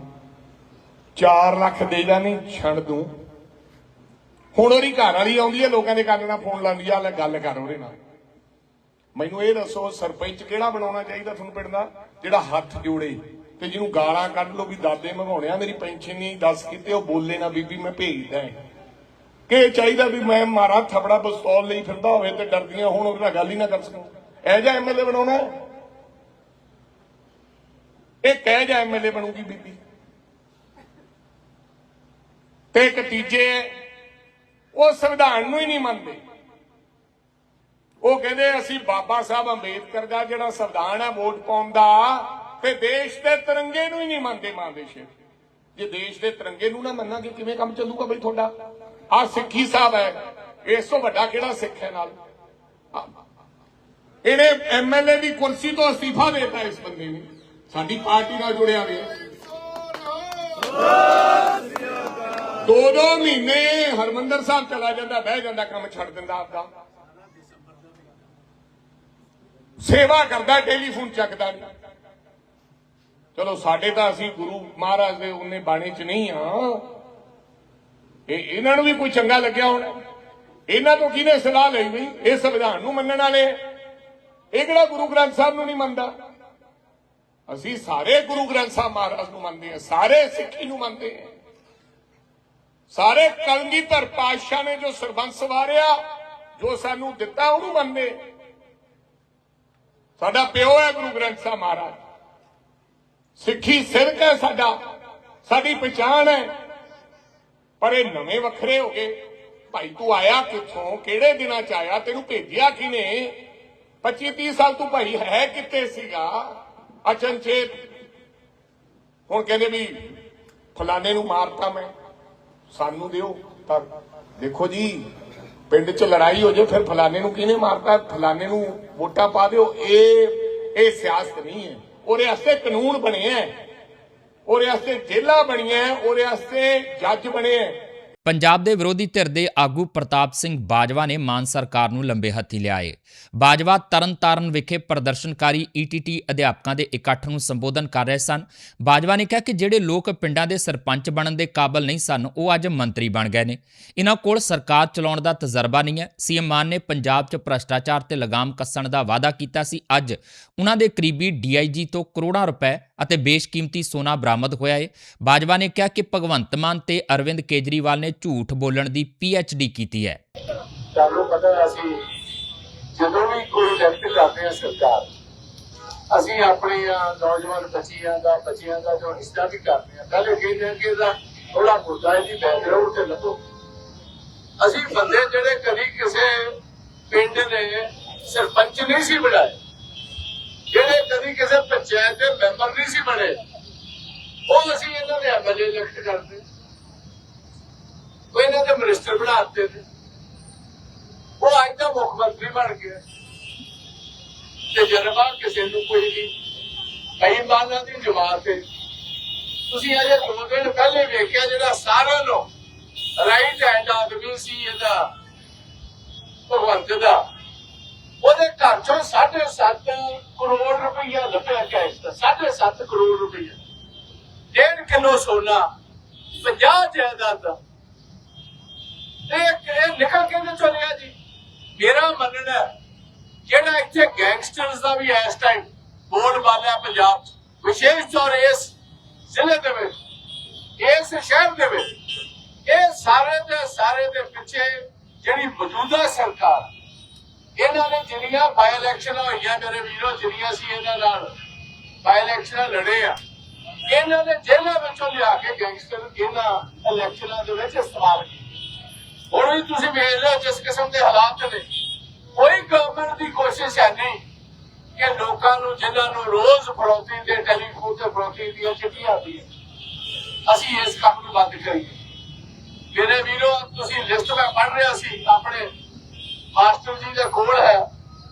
4 ਲੱਖ ਦੇ ਦਾ ਨਹੀਂ, ਛੱਡ ਦੂੰ। ਹੁਣ ਉਹਦੀ ਘਰ ਵਾਲੀ ਆਉਂਦੀ ਹੈ, ਲੋਕਾਂ ਦੇ ਕੰਨ ਨਾਲ ਫੋਨ ਲਾਉਂਦੀ ਆ, ਲੈ ਗੱਲ ਕਰ ਉਹਦੇ ਨਾਲ। ਮੈਨੂੰ ਇਹ ਦੱਸੋ, ਸਰਪੰਚ ਕਿਹੜਾ ਬਣਾਉਣਾ ਚਾਹੀਦਾ ਤੁਹਾਨੂੰ ਪਿੰਡ ਦਾ? ਜਿਹੜਾ ਹੱਥ ਜੋੜੇ ਤੇ ਜਿਹਨੂੰ ਗਾਲਾਂ ਕੱਢ ਲੋ ਵੀ ਦਾਦੇ ਮਗਾਉਣਿਆ ਮੇਰੀ ਪੈਨਸ਼ਨ ਨਹੀਂ, ਦੱਸ ਕਿਤੇ ਉਹ ਬੋਲੇ ਨਾ ਬੀਬੀ, ਮੈਂ ਭੇਜਦਾ ਕਿ ਚਾਹੀਦਾ ਵੀ ਮੈਂ ਮਾਰਾ, ਥਪੜਾ ਪਿਸਤੌਲ ਲਈ ਫਿਰਦਾ ਹੋਵੇ ਤੇ ਡਰਦੀਆਂ ਹੁਣ, ਉਹਦੇ ਨਾਲ ਗੱਲ ਹੀ ਨਾ ਕਰ ਸਕਾਂ। ਇਹ ਜਿਹਾ ਐਮਐਲਏ ਬਣਾਉਣਾ ਇਹ ਕਹਿ ਜਾ ਐਮਐਲਏ ਬਣੂਗੀ ਬੀਬੀ। ਤੇ ਇੱਕ ਤੀਜੇ ਉਹ ਸੰਵਿਧਾਨ ਨੂੰ ਹੀ ਨਹੀਂ ਮੰਨਦੇ। ਉਹ ਕਹਿੰਦੇ ਅਸੀਂ ਬਾਬਾ ਸਾਹਿਬ ਅੰਬੇਦਕਰ ਦਾ ਜਿਹੜਾ ਸੰਵਿਧਾਨ ਹੈ ਵੋਟ ਪਾਉਣ ਦਾ ਤੇ ਦੇਸ਼ ਦੇ ਤਿਰੰਗੇ ਨੂੰ ਹੀ ਨਹੀਂ ਮੰਨਦੇ ਮਾਂ ਦੇ ਸ਼ੇਰ। ਜੇ ਦੇਸ਼ ਦੇ ਤਿਰੰਗੇ ਨੂੰ ਨਾ ਮੰਨਾਂਗੇ ਕਿਵੇਂ ਕੰਮ ਚੱਲੂਗਾ ਬਈ ਤੁਹਾਡਾ? ਆ ਸਿੱਖੀ ਸਾਹਿਬ ਹੈ ਇਸ ਤੋਂ ਵੱਡਾ ਕਿਹੜਾ ਸਿੱਖ ਹੈ ਨਾਲ? ਆਹ, ਇਹਨੇ ਐਮਐਲਏ ਦੀ ਕੁਰਸੀ ਤੋਂ ਅਸਤੀਫਾ ਦੇਤਾ ਇਸ ਬੰਦੇ ਨੇ। ਸਾਡੀ ਪਾਰਟੀ ਨਾਲ ਜੁੜਿਆ ਹੋਇਆ ਦੋ ਦੋ ਮਹੀਨੇ ਹਰਮੰਦਰ ਸਾਹਿਬ ਚਲਾ ਜਾਂਦਾ, ਬਹਿ ਜਾਂਦਾ, ਕੰਮ ਛੱਡ ਦਿੰਦਾ ਆਪਦਾ। ਸੇਵਾ ਕਰਦਾ, ਟੈਲੀਫੋਨ ਚੱਕਦਾ ਨਹੀਂ ਚਲੋ, ਸਾਡੇ ਤਾਂ ਅਸੀਂ ਗੁਰੂ ਮਹਾਰਾਜ ਦੇ ਉਹਨੇ ਬਾਣੇ 'ਚ ਨਹੀਂ ਆ। ਇਹ ਇਹਨਾਂ ਨੂੰ ਵੀ ਕੋਈ ਚੰਗਾ ਲੱਗਿਆ ਹੋਣਾ। ਇਹਨਾਂ ਤੋਂ ਕਿਹਨੇ ਸਲਾਹ ਲਈ ਬਈ? ਇਹ ਸੰਵਿਧਾਨ ਨੂੰ ਮੰਨਣ ਵਾਲੇ ਇਹ ਕਿਹੜਾ ਗੁਰੂ ਗ੍ਰੰਥ ਸਾਹਿਬ ਨੂੰ ਨਹੀਂ ਮੰਨਦਾ? ਅਸੀਂ ਸਾਰੇ ਗੁਰੂ ਗ੍ਰੰਥ ਸਾਹਿਬ ਮਹਾਰਾਜ ਨੂੰ ਮੰਨਦੇ ਹਾਂ, ਸਾਰੇ ਸਿੱਖੀ ਨੂੰ ਮੰਨਦੇ ਹਾਂ। ਸਾਰੇ ਕਲਗੀਧਰ ਪਾਤਸ਼ਾਹ ਨੇ ਜੋ ਸਰਬੰਸ ਵਾਰਿਆ ਜੋ ਸਾਨੂੰ ਦਿੱਤਾ, ਉਹਨੂੰ ਮੰਨਦੇ ਸਾਡਾ ਪਿਓ ਹੈ ਗੁਰੂ ਗ੍ਰੰਥ ਸਾਹਿਬ ਮਹਾਰਾਜ। ਸਿੱਖੀ ਸਿਰਕ ਹੈ ਸਾਡਾ, ਸਾਡੀ ਪਛਾਣ ਹੈ। ਪਰ ਇਹ ਨਵੇਂ ਵੱਖਰੇ ਹੋ ਗਏ। ਭਾਈ, ਤੂੰ ਆਇਆ ਕਿੱਥੋਂ? ਕਿਹੜੇ ਦਿਨਾਂ ਚ ਆਇਆ? ਤੈਨੂੰ ਭੇਜਿਆ ਕਿਨੇ 25 30 ਸਾਲ ਤੂੰ ਭਾਈ ਹੈ ਕਿੱਥੇ ਸੀਗਾ? ਅਚਨਚੇਤ ਹੁਣ ਕਹਿੰਦੇ ਵੀ ਫਲਾਣੇ ਨੂੰ ਮਾਰਤਾ ਮੈਂ, ਸਾਨੂੰ ਦਿਓ ਤਾਂ ਦੇਖੋ ਜੀ, ਪਿੰਡ 'ਚ ਲੜਾਈ ਹੋ ਜੇ, ਫਿਰ ਫਲਾਣੇ ਨੂੰ ਕਿਹਨੇ ਮਾਰਤਾ? ਫਲਾਣੇ ਨੂੰ ਵੋਟਾਂ ਪਾ ਦਿਓ। ਇਹ ਇਹ ਸਿਆਸਤ ਨਹੀਂ ਹੈ। ਉਹਦੇ ਵਾਸਤੇ ਕਾਨੂੰਨ ਬਣੇ ਹੈ। ਉਹਦੇ ਵਾਸਤੇ ਜੇਲਾਂ ਬਣੀਆਂ ਉਹਦੇ ਵਾਸਤੇ ਜੱਜ ਬਣੇ ਹੈ। ਪੰਜਾਬ ਦੇ ਵਿਰੋਧੀ ਧਿਰ ਦੇ ਆਗੂ ਪ੍ਰਤਾਪ ਸਿੰਘ ਬਾਜਵਾ ਨੇ ਮਾਨ ਸਰਕਾਰ ਨੂੰ ਲੰਬੇ ਹੱਥੀ ਲਿਆਏ। ਬਾਜਵਾ ਤਰਨਤਾਰਨ ਵਿਖੇ ਪ੍ਰਦਰਸ਼ਨਕਾਰੀ ਈਟੀਟੀ ਅਧਿਆਪਕਾਂ ਦੇ ਇਕੱਠ ਨੂੰ ਸੰਬੋਧਨ ਕਰ ਰਹੇ ਸਨ। ਬਾਜਵਾ ਨੇ ਕਿਹਾ ਕਿ ਜਿਹੜੇ ਲੋਕ ਪਿੰਡਾਂ ਦੇ ਸਰਪੰਚ ਬਣਨ ਦੇ ਕਾਬਲ ਨਹੀਂ ਸਨ, ਉਹ ਅੱਜ ਮੰਤਰੀ ਬਣ ਗਏ ਨੇ। ਇਹਨਾਂ ਕੋਲ ਸਰਕਾਰ ਚਲਾਉਣ ਦਾ ਤਜਰਬਾ ਨਹੀਂ ਹੈ। ਸੀਐਮ ਮਾਨ ਨੇ ਪੰਜਾਬ 'ਚ ਭ੍ਰਸ਼ਟਾਚਾਰ ਤੇ ਲਗਾਮ ਕੱਸਣ ਦਾ ਵਾਅਦਾ ਕੀਤਾ ਸੀ। ਅੱਜ ਉਹਨਾਂ ਦੇ ਕਰੀਬੀ ਡੀਆਈਜੀ ਤੋਂ ਕਰੋੜਾਂ ਰੁਪਏ ਅਤੇ ਬੇਸ਼ਕੀਮਤੀ ਸੋਨਾ ਬਰਾਮਦ ਹੋਇਆ ਹੈ ਬਾਜਵਾ ਨੇ ਕਿਹਾ ਕਿ ਭਗਵੰਤ ਮਾਨ ਤੇ ਅਰਵਿੰਦ ਕੇਜਰੀਵਾਲ ਨੇ ਝੂਠ ਬੋਲਣ ਦੀ ਪੀਐਚਡੀ ਕੀਤੀ ਹੈ। ਤੁਹਾਨੂੰ ਪਤਾ ਹੈ ਅਸੀਂ ਜਦੋਂ ਵੀ ਕੋਈ ਇਲੈਕਟ ਕਰਦੇ ਹਾਂ ਸਰਕਾਰ, ਅਸੀਂ ਆਪਣੀਆਂ ਨੌਜਵਾਨ ਬੱਚੀਆਂ ਦਾ, ਬੱਚਿਆਂ ਦਾ ਜੋ ਰਿਸ਼ਤਾ ਵੀ ਕਰਦੇ ਹਾਂ, ਪਹਿਲੇ ਕਹਿੰਦੇ ਹਾਂ ਕਿ ਇਹਦਾ ਥੋੜਾ ਮੁੱਦਾ ਇਹਦੀ ਬੈਕਗ੍ਰਾਉਂਡ ਤੇ ਲੱਭੋ। ਅਸੀਂ ਬੰਦੇ ਜਿਹੜੇ ਕਦੀ ਕਿਸੇ ਪਿੰਡ ਦੇ ਸਰਪੰਚ ਨਹੀਂ ਸੀ ਬਣਾਏ ਜਿਹੜੇ ਕਦੀ ਕਿਸੇ ਪੰਚਾਇਤ ਦੇ ਮੈਂਬਰ ਨਹੀਂ ਸੀ ਬਣੇ, ਉਹ ਅਸੀਂ ਇਹਨਾਂ ਦੇ ਐਮਐਲਏ ਇਲੈਕਟ ਕਰਦੇ। ਉਹ ਇਹਨਾਂ ਦੇ ਮਿਨਿਸਟਰ ਬਣਾ ਦਿੱਤੇ ਨੇ। ਉਹ ਅੱਜ ਦਾ ਮੁੱਖ ਮੰਤਰੀ ਬਣ ਗਿਆ। ਤੇ ਜਨਮਾ ਕਿਸੇ ਨੂੰ ਕੋਈ ਨਹੀਂ। ਕਈ ਮਾਨਾਂ ਦੀ ਜਮਾਤ ਹੈ। ਤੁਸੀਂ ਅਜੇ ਦੋ ਦਿਨ ਪਹਿਲੇ ਵੇਖਿਆ ਜਿਹੜਾ ਸਾਰਿਆਂ ਨੂੰ ਰਾਈਟ ਹੈਂਡ ਆਦਮੀ ਸੀ ਇਹਦਾ, ਭਗਵੰਤ ਦਾ। ਉਹਦੇ ਘਰ ਚੋਂ 7.5 ਕਰੋੜ ਰੁਪਈਆ ਲੱਭਿਆ ਕੈਸ਼ ਦਾ 7.5 ਕਰੋੜ ਰੁਪਈਆ। ਡੇਢ ਕਿਲੋ ਸੋਨਾ 50 ਜਾਇਦਾਦਾਂ। ਇਹ ਇਹ ਨਿਕਲ ਕੇ ਨਹੀਂ ਚੱਲਿਆ ਜੀ? ਮੇਰਾ ਮੰਨਣਾ ਜਿਹੜਾ ਇੱਥੇ ਗੈਂਗਸਟਰਸ ਦਾ ਵੀ ਇਸ ਟਾਈਮ ਬੋਲ ਬਾਲਿਆ ਪੰਜਾਬ 'ਚ। ਵਿਸ਼ੇਸ਼ ਤੌਰ ਇਸ ਜ਼ਿਲ੍ਹੇ ਦੇ ਵਿੱਚ, ਇਸ ਸ਼ਹਿਰ ਦੇ ਵਿੱਚ। ਇਹ ਸਾਰੇ ਦੇ ਸਾਰੇ ਦੇ ਪਿੱਛੇ ਜਿਹੜੀ ਮੌਜੂਦਾ ਸਰਕਾਰ ਇਹਨਾਂ ਨੇ ਜਿਹੜੀਆਂ ਬਾਈ ਇਲੈਕਸ਼ਨਾਂ ਹੋਈਆਂ, ਮੇਰੇ ਵੀਰੋ ਜਿਹੜੀਆਂ ਸੀ ਇਹਨਾਂ ਨਾਲ ਬਾਈ ਇਲੈਕਸ਼ਨਾਂ ਲੜੇ ਆ, ਇਹਨਾਂ ਨੇ ਜੇਲ੍ਹਾਂ ਵਿੱਚੋਂ ਲਿਆ ਕੇ ਗੈਂਗਸਟਰ ਇਹਨਾਂ ਇਲੈਕਸ਼ਨਾਂ ਦੇ ਵਿੱਚ ਇਸਤੇਮਾਲ ਕੀਤੇ। ਹੁਣ ਵੀ ਤੁਸੀਂ ਵੇਖ ਲਓ ਜਿਸ ਕਿਸਮ ਦੇ ਹਾਲਾਤ ਨੇ, ਕੋਈ ਗਵਰਨਮੈਂਟ ਦੀ ਕੋਸ਼ਿਸ਼ ਹੈ ਨਹੀਂ ਕਿ ਲੋਕਾਂ ਨੂੰ, ਜਿਨ੍ਹਾਂ ਨੂੰ ਰੋਜ਼ ਫਰੋਤੀ ਦੇ ਟੈਲੀਫੋਨ ਤੇ ਫਰੋਤੀ ਦੀਆਂ ਚਿੱਠੀਆਂ ਆਉਂਦੀਆਂ, ਅਸੀਂ ਇਸ ਕੰਮ ਨੂੰ ਬੰਦ ਕਰੀਏ। ਮੇਰੇ ਵੀਰੋ, ਤੁਸੀਂ ਲਿਸਟ ਮੈਂ ਪੜ੍ਹ ਰਿਹਾ ਸੀ ਆਪਣੇ ਮਾਸਟਰ ਜੀ ਦੇ ਕੋਲ ਹੈ।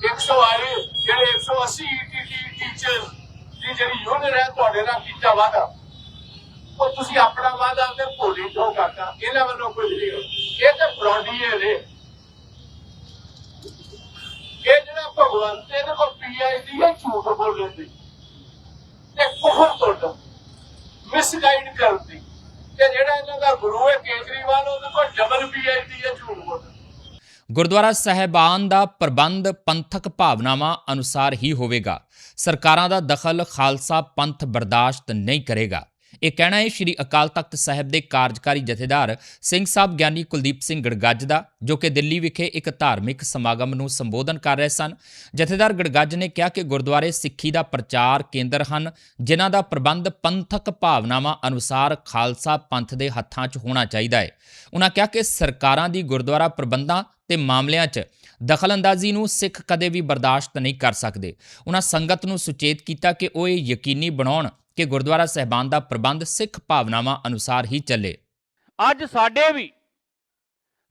100 ਆਏ ਜਿਹੜੇ 180 ਈਟੀਟੀ ਟੀਚਰ ਦੀ ਜਿਹੜੀ ਯੂਨੀਅਨ ਹੈ ਤੁਹਾਡੇ ਨਾਲ ਕੀਤਾ ਵਾਦਾ ਉਹ ਤੁਸੀਂ ਆਪਣਾ ਵਾਦਾ ਤੇ ਭੁੱਲੀ ਜਾਓ ਕਾਕਾ ਇਹਨਾਂ ਵੱਲੋਂ ਕੁਝ ਨਹੀਂ ਇਹ ਤੇ ਫਰੋਡੀਏ ਨੇ। ਇਹ ਜਿਹੜਾ ਭਗਵੰਤ ਇਹਦੇ ਕੋਲ ਪੀਆਈਡੀ ਹੈ ਝੂਠ ਬੋਲਣ ਦੀ। ਤੇ ਕੁਫਰ ਤੋੜਨ ਮਿਸਗਾਈਡ ਕਰਨ ਦੀ। ਤੇ ਜਿਹੜਾ ਇਹਨਾਂ ਦਾ ਗੁਰੂ ਹੈ ਕੇਜਰੀਵਾਲ, ਉਹਦੇ ਕੋਲ ਡਬਲ ਪੀਆਈਡੀ ਹੈ ਝੂਠ ਬੋਲਣ ਗੁਰਦੁਆਰਾ ਸਾਹਿਬਾਨ ਦਾ ਪ੍ਰਬੰਧ ਪੰਥਕ ਭਾਵਨਾਵਾਂ ਅਨੁਸਾਰ ਹੀ ਹੋਵੇਗਾ। ਸਰਕਾਰਾਂ ਦਾ ਦਖਲ ਖਾਲਸਾ ਪੰਥ ਬਰਦਾਸ਼ਤ ਨਹੀਂ ਕਰੇਗਾ। ਇਹ ਕਹਿਣਾ ਹੈ, ਸ੍ਰੀ ਅਕਾਲ ਤਖਤ ਸਾਹਿਬ ਦੇ ਕਾਰਜਕਾਰੀ ਜਥੇਦਾਰ ਸਿੰਘ ਸਾਹਿਬ ਗਿਆਨੀ ਕੁਲਦੀਪ ਸਿੰਘ ਗੜਗੱਜ ਦਾ, ਜੋ ਕਿ ਦਿੱਲੀ ਵਿਖੇ ਇੱਕ ਧਾਰਮਿਕ ਸਮਾਗਮ ਨੂੰ ਸੰਬੋਧਨ ਕਰ ਰਹੇ ਸਨ। ਜਥੇਦਾਰ ਗੜਗੱਜ ਨੇ ਕਿਹਾ ਕਿ ਗੁਰਦੁਆਰੇ ਸਿੱਖੀ ਦਾ ਪ੍ਰਚਾਰ ਕੇਂਦਰ ਹਨ, ਜਿਨ੍ਹਾਂ ਦਾ ਪ੍ਰਬੰਧ ਪੰਥਕ ਭਾਵਨਾਵਾਂ ਅਨੁਸਾਰ ਖਾਲਸਾ ਪੰਥ ਦੇ ਹੱਥਾਂ 'ਚ ਹੋਣਾ ਚਾਹੀਦਾ ਹੈ। ਉਹਨਾਂ ਕਿਹਾ ਕਿ ਸਰਕਾਰਾਂ ਦੀ ਗੁਰਦੁਆਰਾ ਪ੍ਰਬੰਧਾਂ ਤੇ ਮਾਮਲਿਆਂ 'ਚ ਦਖਲਅੰਦਾਜ਼ੀ ਨੂੰ ਸਿੱਖ ਕਦੇ ਵੀ ਬਰਦਾਸ਼ਤ ਨਹੀਂ ਕਰ ਸਕਦੇ। ਉਹਨਾਂ ਸੰਗਤ ਨੂੰ ਸੁਚੇਤ ਕੀਤਾ ਕਿ ਉਹ ਇਹ ਯਕੀਨੀ ਬਣਾਉਣ ਕਿ ਗੁਰਦੁਆਰਾ ਸਹਿਬਾਨ ਦਾ ਪ੍ਰਬੰਧ ਸਿੱਖ ਭਾਵਨਾਵਾਂ ਅਨੁਸਾਰ ਹੀ ਚੱਲੇ। ਅੱਜ ਸਾਡੇ ਵੀ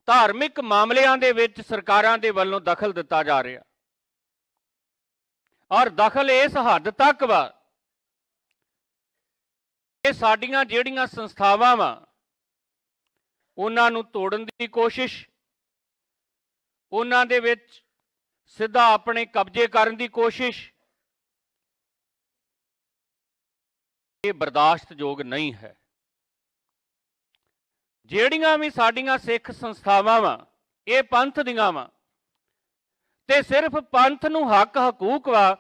ਧਾਰਮਿਕ ਮਾਮਲਿਆਂ ਦੇ ਵਿੱਚ ਸਰਕਾਰਾਂ ਦੇ ਵੱਲੋਂ ਦਖਲ ਦਿੱਤਾ ਜਾ ਰਿਹਾ। ਔਰ ਦਖਲ ਇਸ ਹੱਦ ਤੱਕ ਵਾ ਕਿ ਸਾਡੀਆਂ ਜਿਹੜੀਆਂ ਸੰਸਥਾਵਾਂ ਵਾ, ਉਹਨਾਂ ਨੂੰ ਤੋੜਨ ਦੀ ਕੋਸ਼ਿਸ਼, ਉਹਨਾਂ ਦੇ ਵਿੱਚ ਸਿੱਧਾ ਆਪਣੇ ਕਬਜ਼ੇ ਕਰਨ ਦੀ ਕੋਸ਼ਿਸ਼ ਇਹ ਬਰਦਾਸ਼ਤਯੋਗ ਨਹੀਂ ਹੈ। ਜਿਹੜੀਆਂ ਵੀ ਸਾਡੀਆਂ ਸਿੱਖ ਸੰਸਥਾਵਾਂ ਵਾ, ਇਹ ਪੰਥ ਦੀਆਂ ਵਾ, ਤੇ ਸਿਰਫ ਪੰਥ ਨੂੰ ਹੱਕ ਹਕੂਕ ਵਾ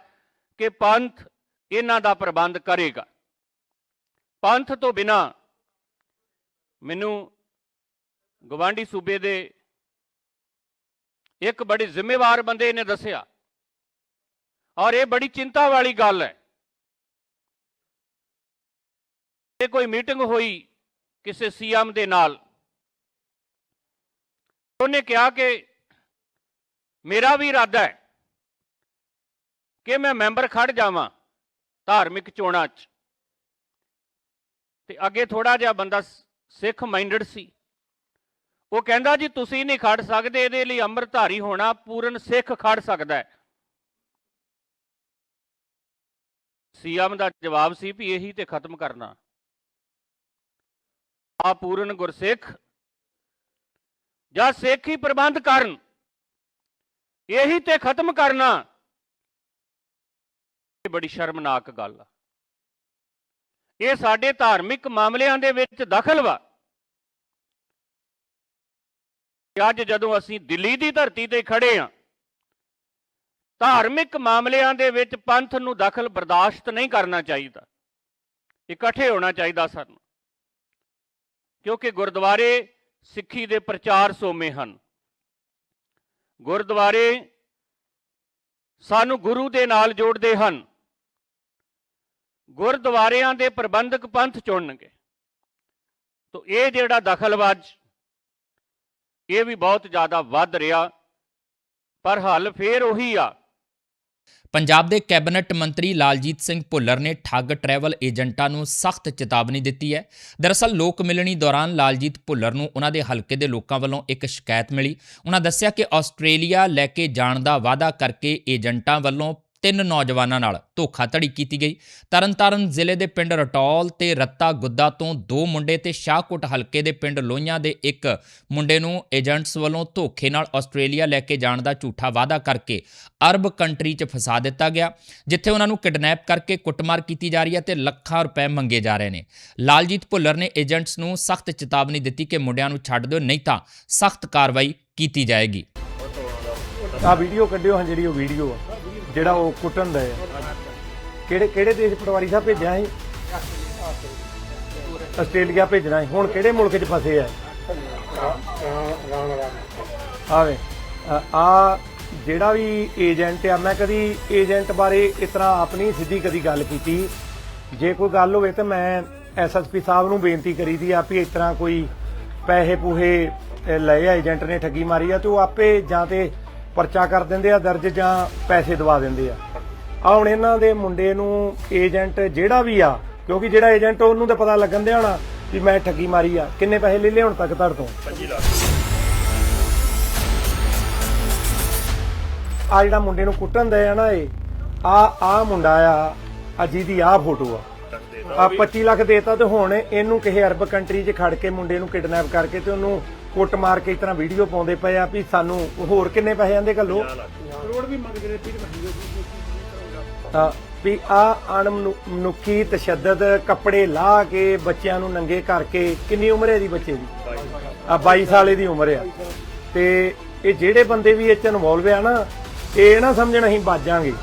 ਕਿ ਪੰਥ ਇਹਨਾਂ ਦਾ ਪ੍ਰਬੰਧ ਕਰੇਗਾ। ਪੰਥ ਤੋਂ ਬਿਨਾ ਮੈਨੂੰ ਗਵਾਂਢੀ ਸੂਬੇ ਦੇ ਇੱਕ ਬੜੇ ਜ਼ਿੰਮੇਵਾਰ ਬੰਦੇ ਨੇ ਦੱਸਿਆ ਔਰ ਇਹ ਬੜੀ ਚਿੰਤਾ ਵਾਲੀ ਗੱਲ ਹੈ ਇਹ ਕੋਈ ਮੀਟਿੰਗ ਹੋਈ ਕਿਸੇ ਸੀਐਮ ਦੇ ਨਾਲ, ਉਹਨੇ ਕਿਹਾ ਕਿ ਮੇਰਾ ਵੀ ਇਰਾਦਾ ਹੈ ਕਿ ਮੈਂ ਮੈਂਬਰ ਖੜ ਜਾਵਾਂ ਧਾਰਮਿਕ ਚੋਣਾਂ 'ਚ। ਤੇ ਅੱਗੇ ਥੋੜਾ ਜਿਹਾ ਬੰਦਾ ਸਿੱਖ ਮਾਈਂਡਡ ਸੀ। ਉਹ ਕਹਿੰਦਾ, ਜੀ, ਤੁਸੀਂ ਨਹੀਂ ਖੜ ਸਕਦੇ, ਇਹਦੇ ਲਈ ਅੰਮ੍ਰਿਤਧਾਰੀ ਹੋਣਾ ਪੂਰਨ ਸਿੱਖ ਖੜ ਸਕਦਾ ਹੈ। ਸੀਐਮ ਦਾ ਜਵਾਬ ਸੀ ਵੀ ਇਹੀ ਤੇ ਖਤਮ ਕਰਨਾ। ਪੂਰਨ ਗੁਰਸਿੱਖ ਜਾਂ ਸਿੱਖ ਹੀ ਪ੍ਰਬੰਧ ਕਰਨ, ਇਹੀ ਤੇ ਖਤਮ ਕਰਨਾ ਇਹ ਬੜੀ ਸ਼ਰਮਨਾਕ ਗੱਲ ਆ। ਇਹ ਸਾਡੇ ਧਾਰਮਿਕ ਮਾਮਲਿਆਂ ਦੇ ਵਿੱਚ ਦਖਲ ਵਾ। ਅੱਜ ਜਦੋਂ ਅਸੀਂ ਦਿੱਲੀ ਦੀ ਧਰਤੀ ਤੇ ਖੜੇ ਆ, ਧਾਰਮਿਕ ਮਾਮਲਿਆਂ ਦੇ ਵਿੱਚ ਪੰਥ ਨੂੰ ਦਖਲ ਬਰਦਾਸ਼ਤ ਨਹੀਂ ਕਰਨਾ ਚਾਹੀਦਾ। ਇਕੱਠੇ ਹੋਣਾ ਚਾਹੀਦਾ ਸਾਨੂੰ। ਕਿਉਂਕਿ ਗੁਰਦੁਆਰੇ ਸਿੱਖੀ ਦੇ ਪ੍ਰਚਾਰ ਸੋਮੇ ਹਨ। ਗੁਰਦੁਆਰੇ ਸਾਨੂੰ ਗੁਰੂ ਦੇ ਨਾਲ ਜੋੜਦੇ ਹਨ। ਗੁਰਦੁਆਰਿਆਂ ਦੇ ਪ੍ਰਬੰਧਕ ਪੰਥ ਚੁਣਨਗੇ। ਤੋ ਇਹ ਜਿਹੜਾ ਦਖਲਵਾਜ ਇਹ ਵੀ ਬਹੁਤ ਜ਼ਿਆਦਾ ਵੱਧ ਰਿਹਾ। ਪਰ ਹੱਲ ਫੇਰ ਉਹੀ ਆ ਪੰਜਾਬ ਦੇ ਕੈਬਨਿਟ ਮੰਤਰੀ ਲਾਲਜੀਤ ਸਿੰਘ ਭੁੱਲਰ ਨੇ ਠੱਗ ਟਰੈਵਲ ਏਜੰਟਾਂ ਨੂੰ ਸਖਤ ਚੇਤਾਵਨੀ ਦਿੱਤੀ ਹੈ। ਦਰਅਸਲ, ਲੋਕ ਮਿਲਣੀ ਦੌਰਾਨ ਲਾਲਜੀਤ ਭੁੱਲਰ ਨੂੰ ਉਹਨਾਂ ਦੇ ਹਲਕੇ ਦੇ ਲੋਕਾਂ ਵੱਲੋਂ ਇੱਕ ਸ਼ਿਕਾਇਤ ਮਿਲੀ। ਉਹਨਾਂ ਦੱਸਿਆ ਕਿ ਆਸਟ੍ਰੇਲੀਆ ਲੈ ਕੇ ਜਾਣ ਦਾ ਵਾਅਦਾ ਕਰਕੇ ਏਜੰਟਾਂ ਵੱਲੋਂ ਤਿੰਨ ਨੌਜਵਾਨਾਂ ਨਾਲ ਧੋਖਾਧੜੀ ਕੀਤੀ ਗਈ। ਤਰਨਤਾਰਨ ਜ਼ਿਲ੍ਹੇ ਦੇ ਪਿੰਡ ਰਟੌਲ ਤੇ ਰੱਤਾ ਗੁੱਦਾ ਤੋਂ ਦੋ ਮੁੰਡੇ ਤੇ ਸ਼ਾਹਕੋਟ ਹਲਕੇ ਦੇ ਪਿੰਡ ਲੋਹੀਆਂ ਦੇ ਇੱਕ ਮੁੰਡੇ ਨੂੰ ਏਜੰਟਸ ਵੱਲੋਂ ਧੋਖੇ ਨਾਲ ਆਸਟ੍ਰੇਲੀਆ ਲੈ ਕੇ ਜਾਣ ਦਾ ਝੂਠਾ ਵਾਅਦਾ ਕਰਕੇ ਅਰਬ ਕੰਟਰੀ 'ਚ ਫਸਾ ਦਿੱਤਾ ਗਿਆ, ਜਿੱਥੇ ਉਹਨਾਂ ਨੂੰ ਕਿਡਨੈਪ ਕਰਕੇ ਕੁੱਟਮਾਰ ਕੀਤੀ ਜਾ ਰਹੀ ਹੈ ਤੇ ਲੱਖਾਂ ਰੁਪਏ ਮੰਗੇ ਜਾ ਰਹੇ ਨੇ। ਲਾਲਜੀਤ ਭੁੱਲਰ ਨੇ ਏਜੰਟਸ ਨੂੰ ਸਖਤ ਚੇਤਾਵਨੀ ਦਿੱਤੀ ਕਿ ਮੁੰਡਿਆਂ ਨੂੰ ਛੱਡ ਦਿਓ, ਨਹੀਂ ਤਾਂ ਸਖਤ ਕਾਰਵਾਈ ਕੀਤੀ ਜਾਏਗੀ। ਆ ਵੀਡੀਓ ਕੱਢਿਓ, ਹਾਂ, ਜਿਹੜੀ ਉਹ ਵੀਡੀਓ ਆ। ਜਿਹੜਾ ਉਹ ਕੁੱਟਣ ਦਾ ਹੈ। ਕਿਹੜੇ ਕਿਹੜੇ ਦੇਸ਼ ਪਟਵਾਰੀ ਸਾਹਿਬ ਭੇਜਿਆ ਸੀ? ਆਸਟ੍ਰੇਲੀਆ ਭੇਜਣਾ ਸੀ। ਹੁਣ ਕਿਹੜੇ ਮੁਲਕ 'ਚ ਫਸੇ ਆ? ਆਵੇ। ਆ ਜਿਹੜਾ ਵੀ ਏਜੰਟ ਆ, ਮੈਂ ਕਦੀ ਏਜੰਟ ਬਾਰੇ ਇਸ ਤਰ੍ਹਾਂ ਨਹੀਂ ਸਿੱਧੀ ਕਦੀ ਗੱਲ ਕੀਤੀ। ਜੇ ਕੋਈ ਗੱਲ ਹੋਵੇ ਤਾਂ ਮੈਂ ਐਸਐਸਪੀ ਸਾਹਿਬ ਨੂੰ ਬੇਨਤੀ ਕਰੀ ਦੀ ਆ ਵੀ ਇਸ ਤਰ੍ਹਾਂ ਕੋਈ ਪੈਸੇ ਪੂਹੇ ਲਏ ਆ, ਏਜੰਟ ਨੇ ਠੱਗੀ ਮਾਰੀ ਆ ਤੇ ਉਹ ਆਪੇ ਜਾਂ ਤੇ ਪਰਚਾ ਕਰ ਦਿੰਦੇ ਆ, ਦਰਜ ਜਾਂ ਪੈਸੇ ਦਵਾ ਦਿੰਦੇ ਆ। ਆ ਹੁਣ ਇਹਨਾਂ ਦੇ ਮੁੰਡੇ ਨੂੰ ਏਜੰਟ ਜਿਹੜਾ ਵੀ ਆ, ਕਿਉਂਕਿ ਜਿਹੜਾ ਏਜੰਟ ਉਹਨੂੰ ਤਾਂ ਪਤਾ ਲੱਗਣ ਦਿਆ ਹੋਣਾ ਵੀ ਮੈਂ ਠੱਗੀ ਮਾਰੀ ਆ। ਕਿੰਨੇ ਪੈਸੇ ਲੈ ਲਏ ਹੁਣ ਤੱਕ ਤੁਹਾਡੇ ਤੋਂ? 25 ਲੱਖ ਆ ਜਿਹੜਾ ਮੁੰਡੇ ਨੂੰ ਕੁੱਟਣ ਦੇ ਆ ਨਾ ਇਹ ਆ ਆ ਮੁੰਡਾ ਆ ਆ ਜਿਹਦੀ ਆ ਫੋਟੋ ਆ। ਆ 25 ਲੱਖ ਦੇਤਾ ਤੇ ਹੁਣ ਇਹਨੂੰ ਕਿਸੇ ਅਰਬ ਕੰਟਰੀ 'ਚ ਖੜ ਕੇ ਮੁੰਡੇ ਨੂੰ ਕਿਡਨੈਪ ਕਰਕੇ ਤੇ ਉਹਨੂੰ ਕੁੱਟ ਮਾਰ ਕੇ ਇਸ ਤਰ੍ਹਾਂ ਵੀਡੀਓ ਪਾਉਂਦੇ ਪਏ ਆ ਵੀ ਸਾਨੂੰ ਹੋਰ ਕਿੰਨੇ ਪੈਸੇ ਆਂਦੇ ਘੱਲੋ? ਕਰੋੜ ਵੀ ਮੰਗਦੇ ਨੇ ਵੀ ਆ ਅਣਮਨੁੱਖੀ ਤਸ਼ੱਦਦ ਕੱਪੜੇ ਲਾ ਕੇ ਬੱਚਿਆਂ ਨੂੰ ਨੰਗੇ ਕਰਕੇ ਕਿੰਨੀ ਉਮਰ ਹੈ ਇਹਦੀ ਬੱਚੇ ਦੀ? ਆ 22 ਸਾਲੇ ਦੀ ਉਮਰ ਆ। ਤੇ ਇਹ ਜਿਹੜੇ ਬੰਦੇ ਵੀ ਇਹ ਚ ਇਨਵੋਲਵ ਆ ਨਾ ਇਹ ਨਾ ਸਮਝਣ ਅਸੀਂ ਬਾਜਾਂਗੇ।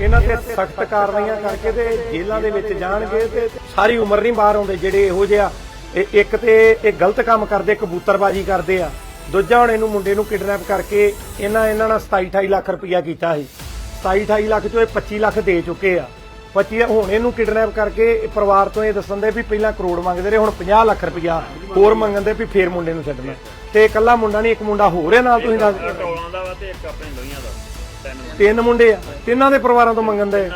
ਇਹਨਾਂ ਤੇ ਸਖਤ ਕਾਰਵਾਈਆਂ ਕਰਕੇ ਤੇ ਜੇਲ੍ਹਾਂ ਦੇ ਵਿੱਚ ਜਾਣਗੇ ਤੇ ਸਾਰੀ ਉਮਰ ਨਹੀਂ ਬਾਹਰ ਆਉਂਦੇ ਜਿਹੜੇ ਇਹੋ ਜਿਹਾ ਇਹ ਇੱਕ ਤੇ ਇਹ ਗਲਤ ਕੰਮ ਕਰਦੇ ਕਬੂਤਰਬਾਜੀ ਕਰਦੇ ਆ। ਦੂਜਾ ਹੁਣ ਇਹਨੂੰ ਮੁੰਡੇ ਨੂੰ ਕਿਡਨੈਪ ਕਰਕੇ ਇਹਨਾਂ ਇਹਨਾਂ ਨਾਲ 27 28 ਲੱਖ ਰੁਪਇਆ ਕੀਤਾ ਸੀ 27 28 ਲੱਖ ਚੋਂ ਇਹ 25 ਲੱਖ ਦੇ ਚੁੱਕੇ ਆ। 25 ਹੁਣ ਇਹਨੂੰ ਕਿਡਨੈਪ ਕਰਕੇ ਪਰਿਵਾਰ ਤੋਂ ਇਹ ਦੱਸਣ ਦੇ ਵੀ ਪਹਿਲਾਂ ਕਰੋੜ ਮੰਗਦੇ ਰਹੇ ਹੁਣ 50 ਲੱਖ ਰੁਪਇਆ ਹੋਰ ਮੰਗਣ ਦੇ ਵੀ ਫੇਰ ਮੁੰਡੇ ਨੂੰ ਛੱਡਣਾ। ਤੇ ਇਕੱਲਾ ਮੁੰਡਾ ਨਹੀਂ ਇੱਕ ਮੁੰਡਾ ਹੋਰ ਹੈ ਨਾਲ ਤੁਸੀਂ ਦੱਸ ਤਿੰਨ ਮੁੰਡੇ। ਆ। ਤਿੰਨਾਂ ਦੇ ਪਰਿਵਾਰਾਂ ਤੋਂ ਮੰਗਣ ਦੇ।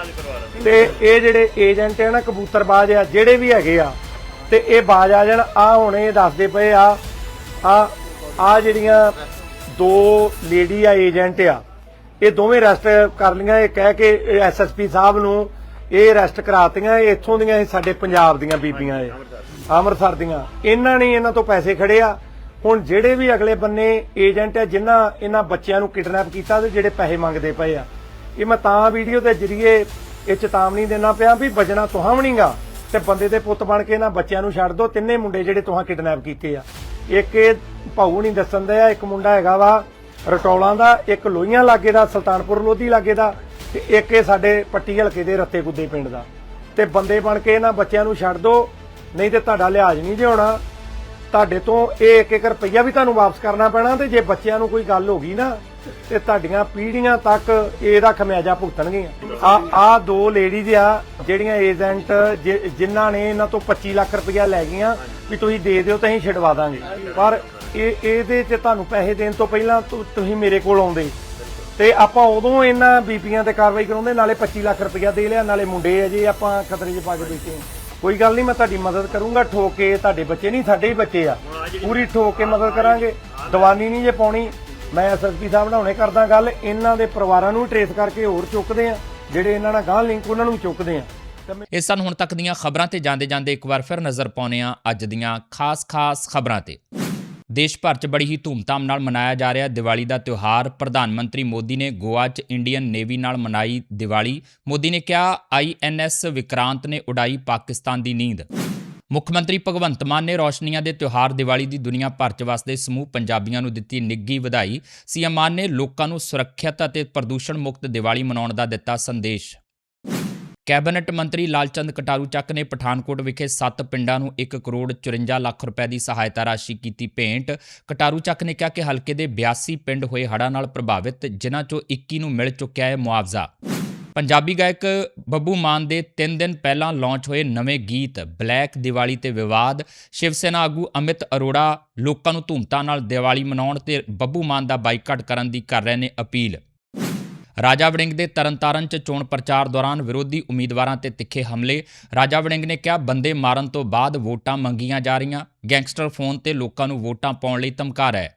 ਤੇ ਇਹ ਜਿਹੜੇ ਏਜੰਟ ਆ ਨਾ ਕਬੂਤਰਬਾਜ਼ ਆ ਜਿਹੜੇ ਵੀ ਹੈਗੇ ਆ ਤੇ ਇਹ ਬਾਜ ਆ ਜਾਣ। ਆ ਹੁਣ ਇਹ ਦੱਸਦੇ ਪਏ ਆ ਆ ਆ ਜਿਹੜੀਆਂ ਦੋ ਲੇਡੀ ਆ ਏਜੰਟ ਆ, ਇਹ ਦੋਵੇਂ ਅਰੈਸਟ ਕਰ ਲਈਆਂ। ਇਹ ਕਹਿ ਕੇ ਐਸਐਸਪੀ ਸਾਹਿਬ ਨੂੰ ਇਹ ਰੈਸਟ ਕਰਾਤੀਆਂ। ਇਹ ਇੱਥੋਂ ਦੀਆਂ ਇਹ ਸਾਡੇ ਪੰਜਾਬ ਦੀਆਂ ਬੀਬੀਆਂ ਏ ਅੰਮ੍ਰਿਤਸਰ ਦੀਆਂ। ਇਹਨਾਂ ਨੇ ਇਹਨਾਂ ਤੋਂ ਪੈਸੇ ਖੜੇ ਆ। ਹੁਣ ਜਿਹੜੇ ਵੀ ਅਗਲੇ ਬੰਨੇ ਏਜੰਟ ਆ, ਜਿਨ੍ਹਾਂ ਇਹਨਾਂ ਬੱਚਿਆਂ ਨੂੰ ਕਿਡਨੈਪ ਕੀਤਾ ਤੇ ਜਿਹੜੇ ਪੈਸੇ ਮੰਗਦੇ ਪਏ ਆ। ਇਹ ਮੈਂ ਤਾਂ ਵੀਡੀਓ ਦੇ ਜਰੀਏ ਇਹ ਚੇਤਾਵਨੀ ਦੇਣਾ ਪਿਆ ਵੀ ਬਜਣਾ ਤੁਹਾਂ ਵੀ ਨਹੀਂਗਾ ਤੇ ਬੰਦੇ ਦੇ ਪੁੱਤ ਬਣ ਕੇ ਇਹਨਾਂ ਬੱਚਿਆਂ ਨੂੰ ਛੱਡ ਦਿਓ ਤਿੰਨੇ ਮੁੰਡੇ ਜਿਹੜੇ ਤੁਹਾਂ ਕਿਡਨੈਪ ਕੀਤੇ ਆ। ਇੱਕ ਇਹ ਭਾਊ ਨਹੀਂ ਦੱਸਣ ਦੇ ਆ ਇੱਕ ਮੁੰਡਾ ਹੈਗਾ ਵਾ ਰਟੌਲਾਂ ਦਾ, ਇੱਕ ਲੋਹੀਆਂ ਲਾਗੇ ਦਾ, ਸੁਲਤਾਨਪੁਰ ਲੋਧੀ ਲਾਗੇ ਦਾ ਤੇ ਇੱਕ ਇਹ ਸਾਡੇ ਪੱਟੀ ਹਲਕੇ ਦੇ ਰੱਤੇ ਗੁੱਦੇ ਪਿੰਡ ਦਾ। ਤੇ ਬੰਦੇ ਬਣ ਕੇ ਇਹਨਾਂ ਬੱਚਿਆਂ ਨੂੰ ਛੱਡ ਦਿਓ ਨਹੀਂ ਤੇ ਤੁਹਾਡਾ ਲਿਹਾਜ਼ ਨਹੀਂ ਜੇ ਤੁਹਾਡੇ ਤੋਂ ਇਹ ਇੱਕ ਇੱਕ ਰੁਪਈਆ ਵੀ ਤੁਹਾਨੂੰ ਵਾਪਸ ਕਰਨਾ ਪੈਣਾ ਤੇ ਜੇ ਬੱਚਿਆਂ ਨੂੰ ਕੋਈ ਗੱਲ ਹੋ ਗਈ ਨਾ ਤੇ ਤੁਹਾਡੀਆਂ ਪੀੜ੍ਹੀਆਂ ਤੱਕ ਇਹਦਾ ਖਮਿਆਜਾ ਭੁਗਤਣਗੀਆਂ। ਆ ਆ ਦੋ ਲੇਡੀਜ਼ ਆ, ਜਿਹੜੀਆਂ ਏਜੰਟ ਜਿਨ੍ਹਾਂ ਨੇ ਇਹਨਾਂ ਤੋਂ 25 ਲੱਖ ਰੁਪਈਆ ਲੈ ਗਈਆਂ ਵੀ ਤੁਸੀਂ ਦੇ ਦਿਓ ਤਾਂ ਅਸੀਂ ਛਡਵਾ ਦਾਂਗੇ। ਪਰ ਇਹ, ਇਹਦੇ 'ਚ ਤੁਹਾਨੂੰ ਪੈਸੇ ਦੇਣ ਤੋਂ ਪਹਿਲਾਂ ਤੁਸੀਂ ਮੇਰੇ ਕੋਲ ਆਉਂਦੇ। ਤੇ ਆਪਾਂ ਉਦੋਂ ਇਹਨਾਂ ਬੀਪੀਆਂ ਤੇ ਕਾਰਵਾਈ ਕਰਾਉਂਦੇ, ਨਾਲੇ 25 ਲੱਖ ਰੁਪਇਆ ਦੇ ਲਿਆ, ਨਾਲੇ ਮੁੰਡੇ ਆ ਜੇ ਆਪਾਂ ਖਤਰੇ 'ਚ ਪਾ ਕੇ ਬੈਠੇ ਕੋਈ ਗੱਲ ਨਹੀਂ, ਮੈਂ ਤੁਹਾਡੀ ਮਦਦ ਕਰੂੰਗਾ, ਠੋਕ ਕੇ ਤੁਹਾਡੇ ਬੱਚੇ ਨਹੀਂ, ਸਾਡੇ ਹੀ ਬੱਚੇ ਆ। ਪੂਰੀ ਠੋਕ ਕੇ ਮਦਦ ਕਰਾਂਗੇ। ਦੀਵਾਨੀ ਨਹੀਂ ਜੇ ਪਾਉਣੀ ਮੈਂ ਐਸਐਸਪੀ ਸਾਹਿਬ ਨਾਲ ਹੁਣੇ ਕਰਦਾ ਗੱਲ, ਇਹਨਾਂ ਦੇ ਪਰਿਵਾਰਾਂ ਨੂੰ ਟਰੇਸ ਕਰਕੇ ਹੋਰ ਚੁੱਕਦੇ ਆ ਜਿਹੜੇ ਇਹਨਾਂ ਨਾਲ ਗਾਂ ਲਿੰਕ ਉਹਨਾਂ ਨੂੰ ਚੁੱਕਦੇ ਆ ਇਹ ਸਨ ਹੁਣ ਤੱਕ ਦੀਆਂ ਖਬਰਾਂ ਤੇ ਜਾਂਦੇ ਜਾਂਦੇ ਇੱਕ ਵਾਰ ਫਿਰ ਨਜ਼ਰ ਪਾਉਂਦੇ ਹਾਂ ਅੱਜ ਦੀਆਂ ਖਾਸ-ਖਾਸ ਖਬਰਾਂ ਤੇ। ਦੇਸ਼ ਭਰ 'ਚ ਬੜੀ ਹੀ ਧੂਮਧਾਮ ਨਾਲ ਮਨਾਇਆ ਜਾ ਰਿਹਾ ਦੀਵਾਲੀ ਦਾ ਤਿਉਹਾਰ। ਪ੍ਰਧਾਨ ਮੰਤਰੀ ਮੋਦੀ ਨੇ ਗੋਆ 'ਚ ਇੰਡੀਅਨ ਨੇਵੀ ਨਾਲ ਮਨਾਈ ਦੀਵਾਲੀ। ਮੋਦੀ ਨੇ ਕਿਹਾ ਆਈਐਨਐਸ ਵਿਕਰਾਂਤ ਨੇ ਉਡਾਈ ਪਾਕਿਸਤਾਨ ਦੀ ਨੀਂਦ। ਮੁੱਖ ਮੰਤਰੀ ਭਗਵੰਤ ਮਾਨ ਨੇ ਰੋਸ਼ਨੀਆਂ ਦੇ ਤਿਉਹਾਰ ਦੀਵਾਲੀ ਦੀ ਦੁਨੀਆ ਭਰ 'ਚ ਵਸਦੇ ਸਮੂਹ ਪੰਜਾਬੀਆਂ ਨੂੰ ਦਿੱਤੀ ਨਿੱਘੀ ਵਧਾਈ। ਸੀਐਮ ਮਾਨ ਨੇ ਲੋਕਾਂ ਨੂੰ ਸੁਰੱਖਿਅਤ ਅਤੇ ਪ੍ਰਦੂਸ਼ਣ ਮੁਕਤ ਦੀਵਾਲੀ ਮਨਾਉਣ ਦਾ ਦਿੱਤਾ ਸੰਦੇਸ਼। ਕੈਬਨਿਟ ਮੰਤਰੀ ਲਾਲਚੰਦ ਕਟਾਰੂ ਚੱਕ ਨੇ ਪਠਾਨਕੋਟ ਵਿਖੇ 7 ਪਿੰਡਾਂ ਨੂੰ 1 ਕਰੋੜ 54 ਲੱਖ ਰੁਪਏ ਦੀ ਸਹਾਇਤਾ ਰਾਸ਼ੀ ਕੀਤੀ ਭੇਂਟ। ਕਟਾਰੂ ਚੱਕ ਨੇ ਕਿਹਾ ਕਿ ਹਲਕੇ ਦੇ 82 ਪਿੰਡ ਹੋਏ ਹੜ੍ਹਾਂ ਨਾਲ ਪ੍ਰਭਾਵਿਤ, ਜਿਨ੍ਹਾਂ ਚੋਂ 21 ਨੂੰ ਮਿਲ ਚੁੱਕਿਆ ਹੈ ਮੁਆਵਜ਼ਾ। ਪੰਜਾਬੀ ਗਾਇਕ ਬੱਬੂ ਮਾਨ ਦੇ 3 ਦਿਨ ਪਹਿਲਾਂ ਲਾਂਚ ਹੋਏ ਨਵੇਂ ਗੀਤ ਬਲੈਕ ਦੀਵਾਲੀ ਤੇ ਵਿਵਾਦ, ਸ਼ਿਵ ਸੈਨਾ ਆਗੂ ਅਮਿਤ ਅਰੋੜਾ ਲੋਕਾਂ ਨੂੰ ਧੂਮਧਾਮ ਨਾਲ ਦੀਵਾਲੀ ਮਨਾਉਣ ਤੇ ਬੱਬੂ ਮਾਨ ਦਾ ਬਾਈਕਾਟ ਕਰਨ ਦੀ ਕਰ ਰਹੇ ਨੇ ਅਪੀਲ। ਰਾਜਾ ਵੜਿੰਗ ਦੇ ਤਰਨਤਾਰਨ 'ਚ ਚੋਣ ਪ੍ਰਚਾਰ ਦੌਰਾਨ ਵਿਰੋਧੀ ਉਮੀਦਵਾਰਾਂ ਤੇ ਤਿੱਖੇ ਹਮਲੇ। ਰਾਜਾ ਵੜਿੰਗ ਨੇ ਕਿਹਾ, ਬੰਦੇ ਮਾਰਨ ਤੋਂ ਬਾਅਦ ਵੋਟਾਂ ਮੰਗੀਆਂ ਜਾ ਰਹੀਆਂ। ਗੈਂਗਸਟਰ ਫੋਨ ਤੇ ਲੋਕਾਂ ਨੂੰ ਵੋਟਾਂ ਪਾਉਣ ਲਈ ਧਮਕਾ ਰਿਹਾ ਹੈ।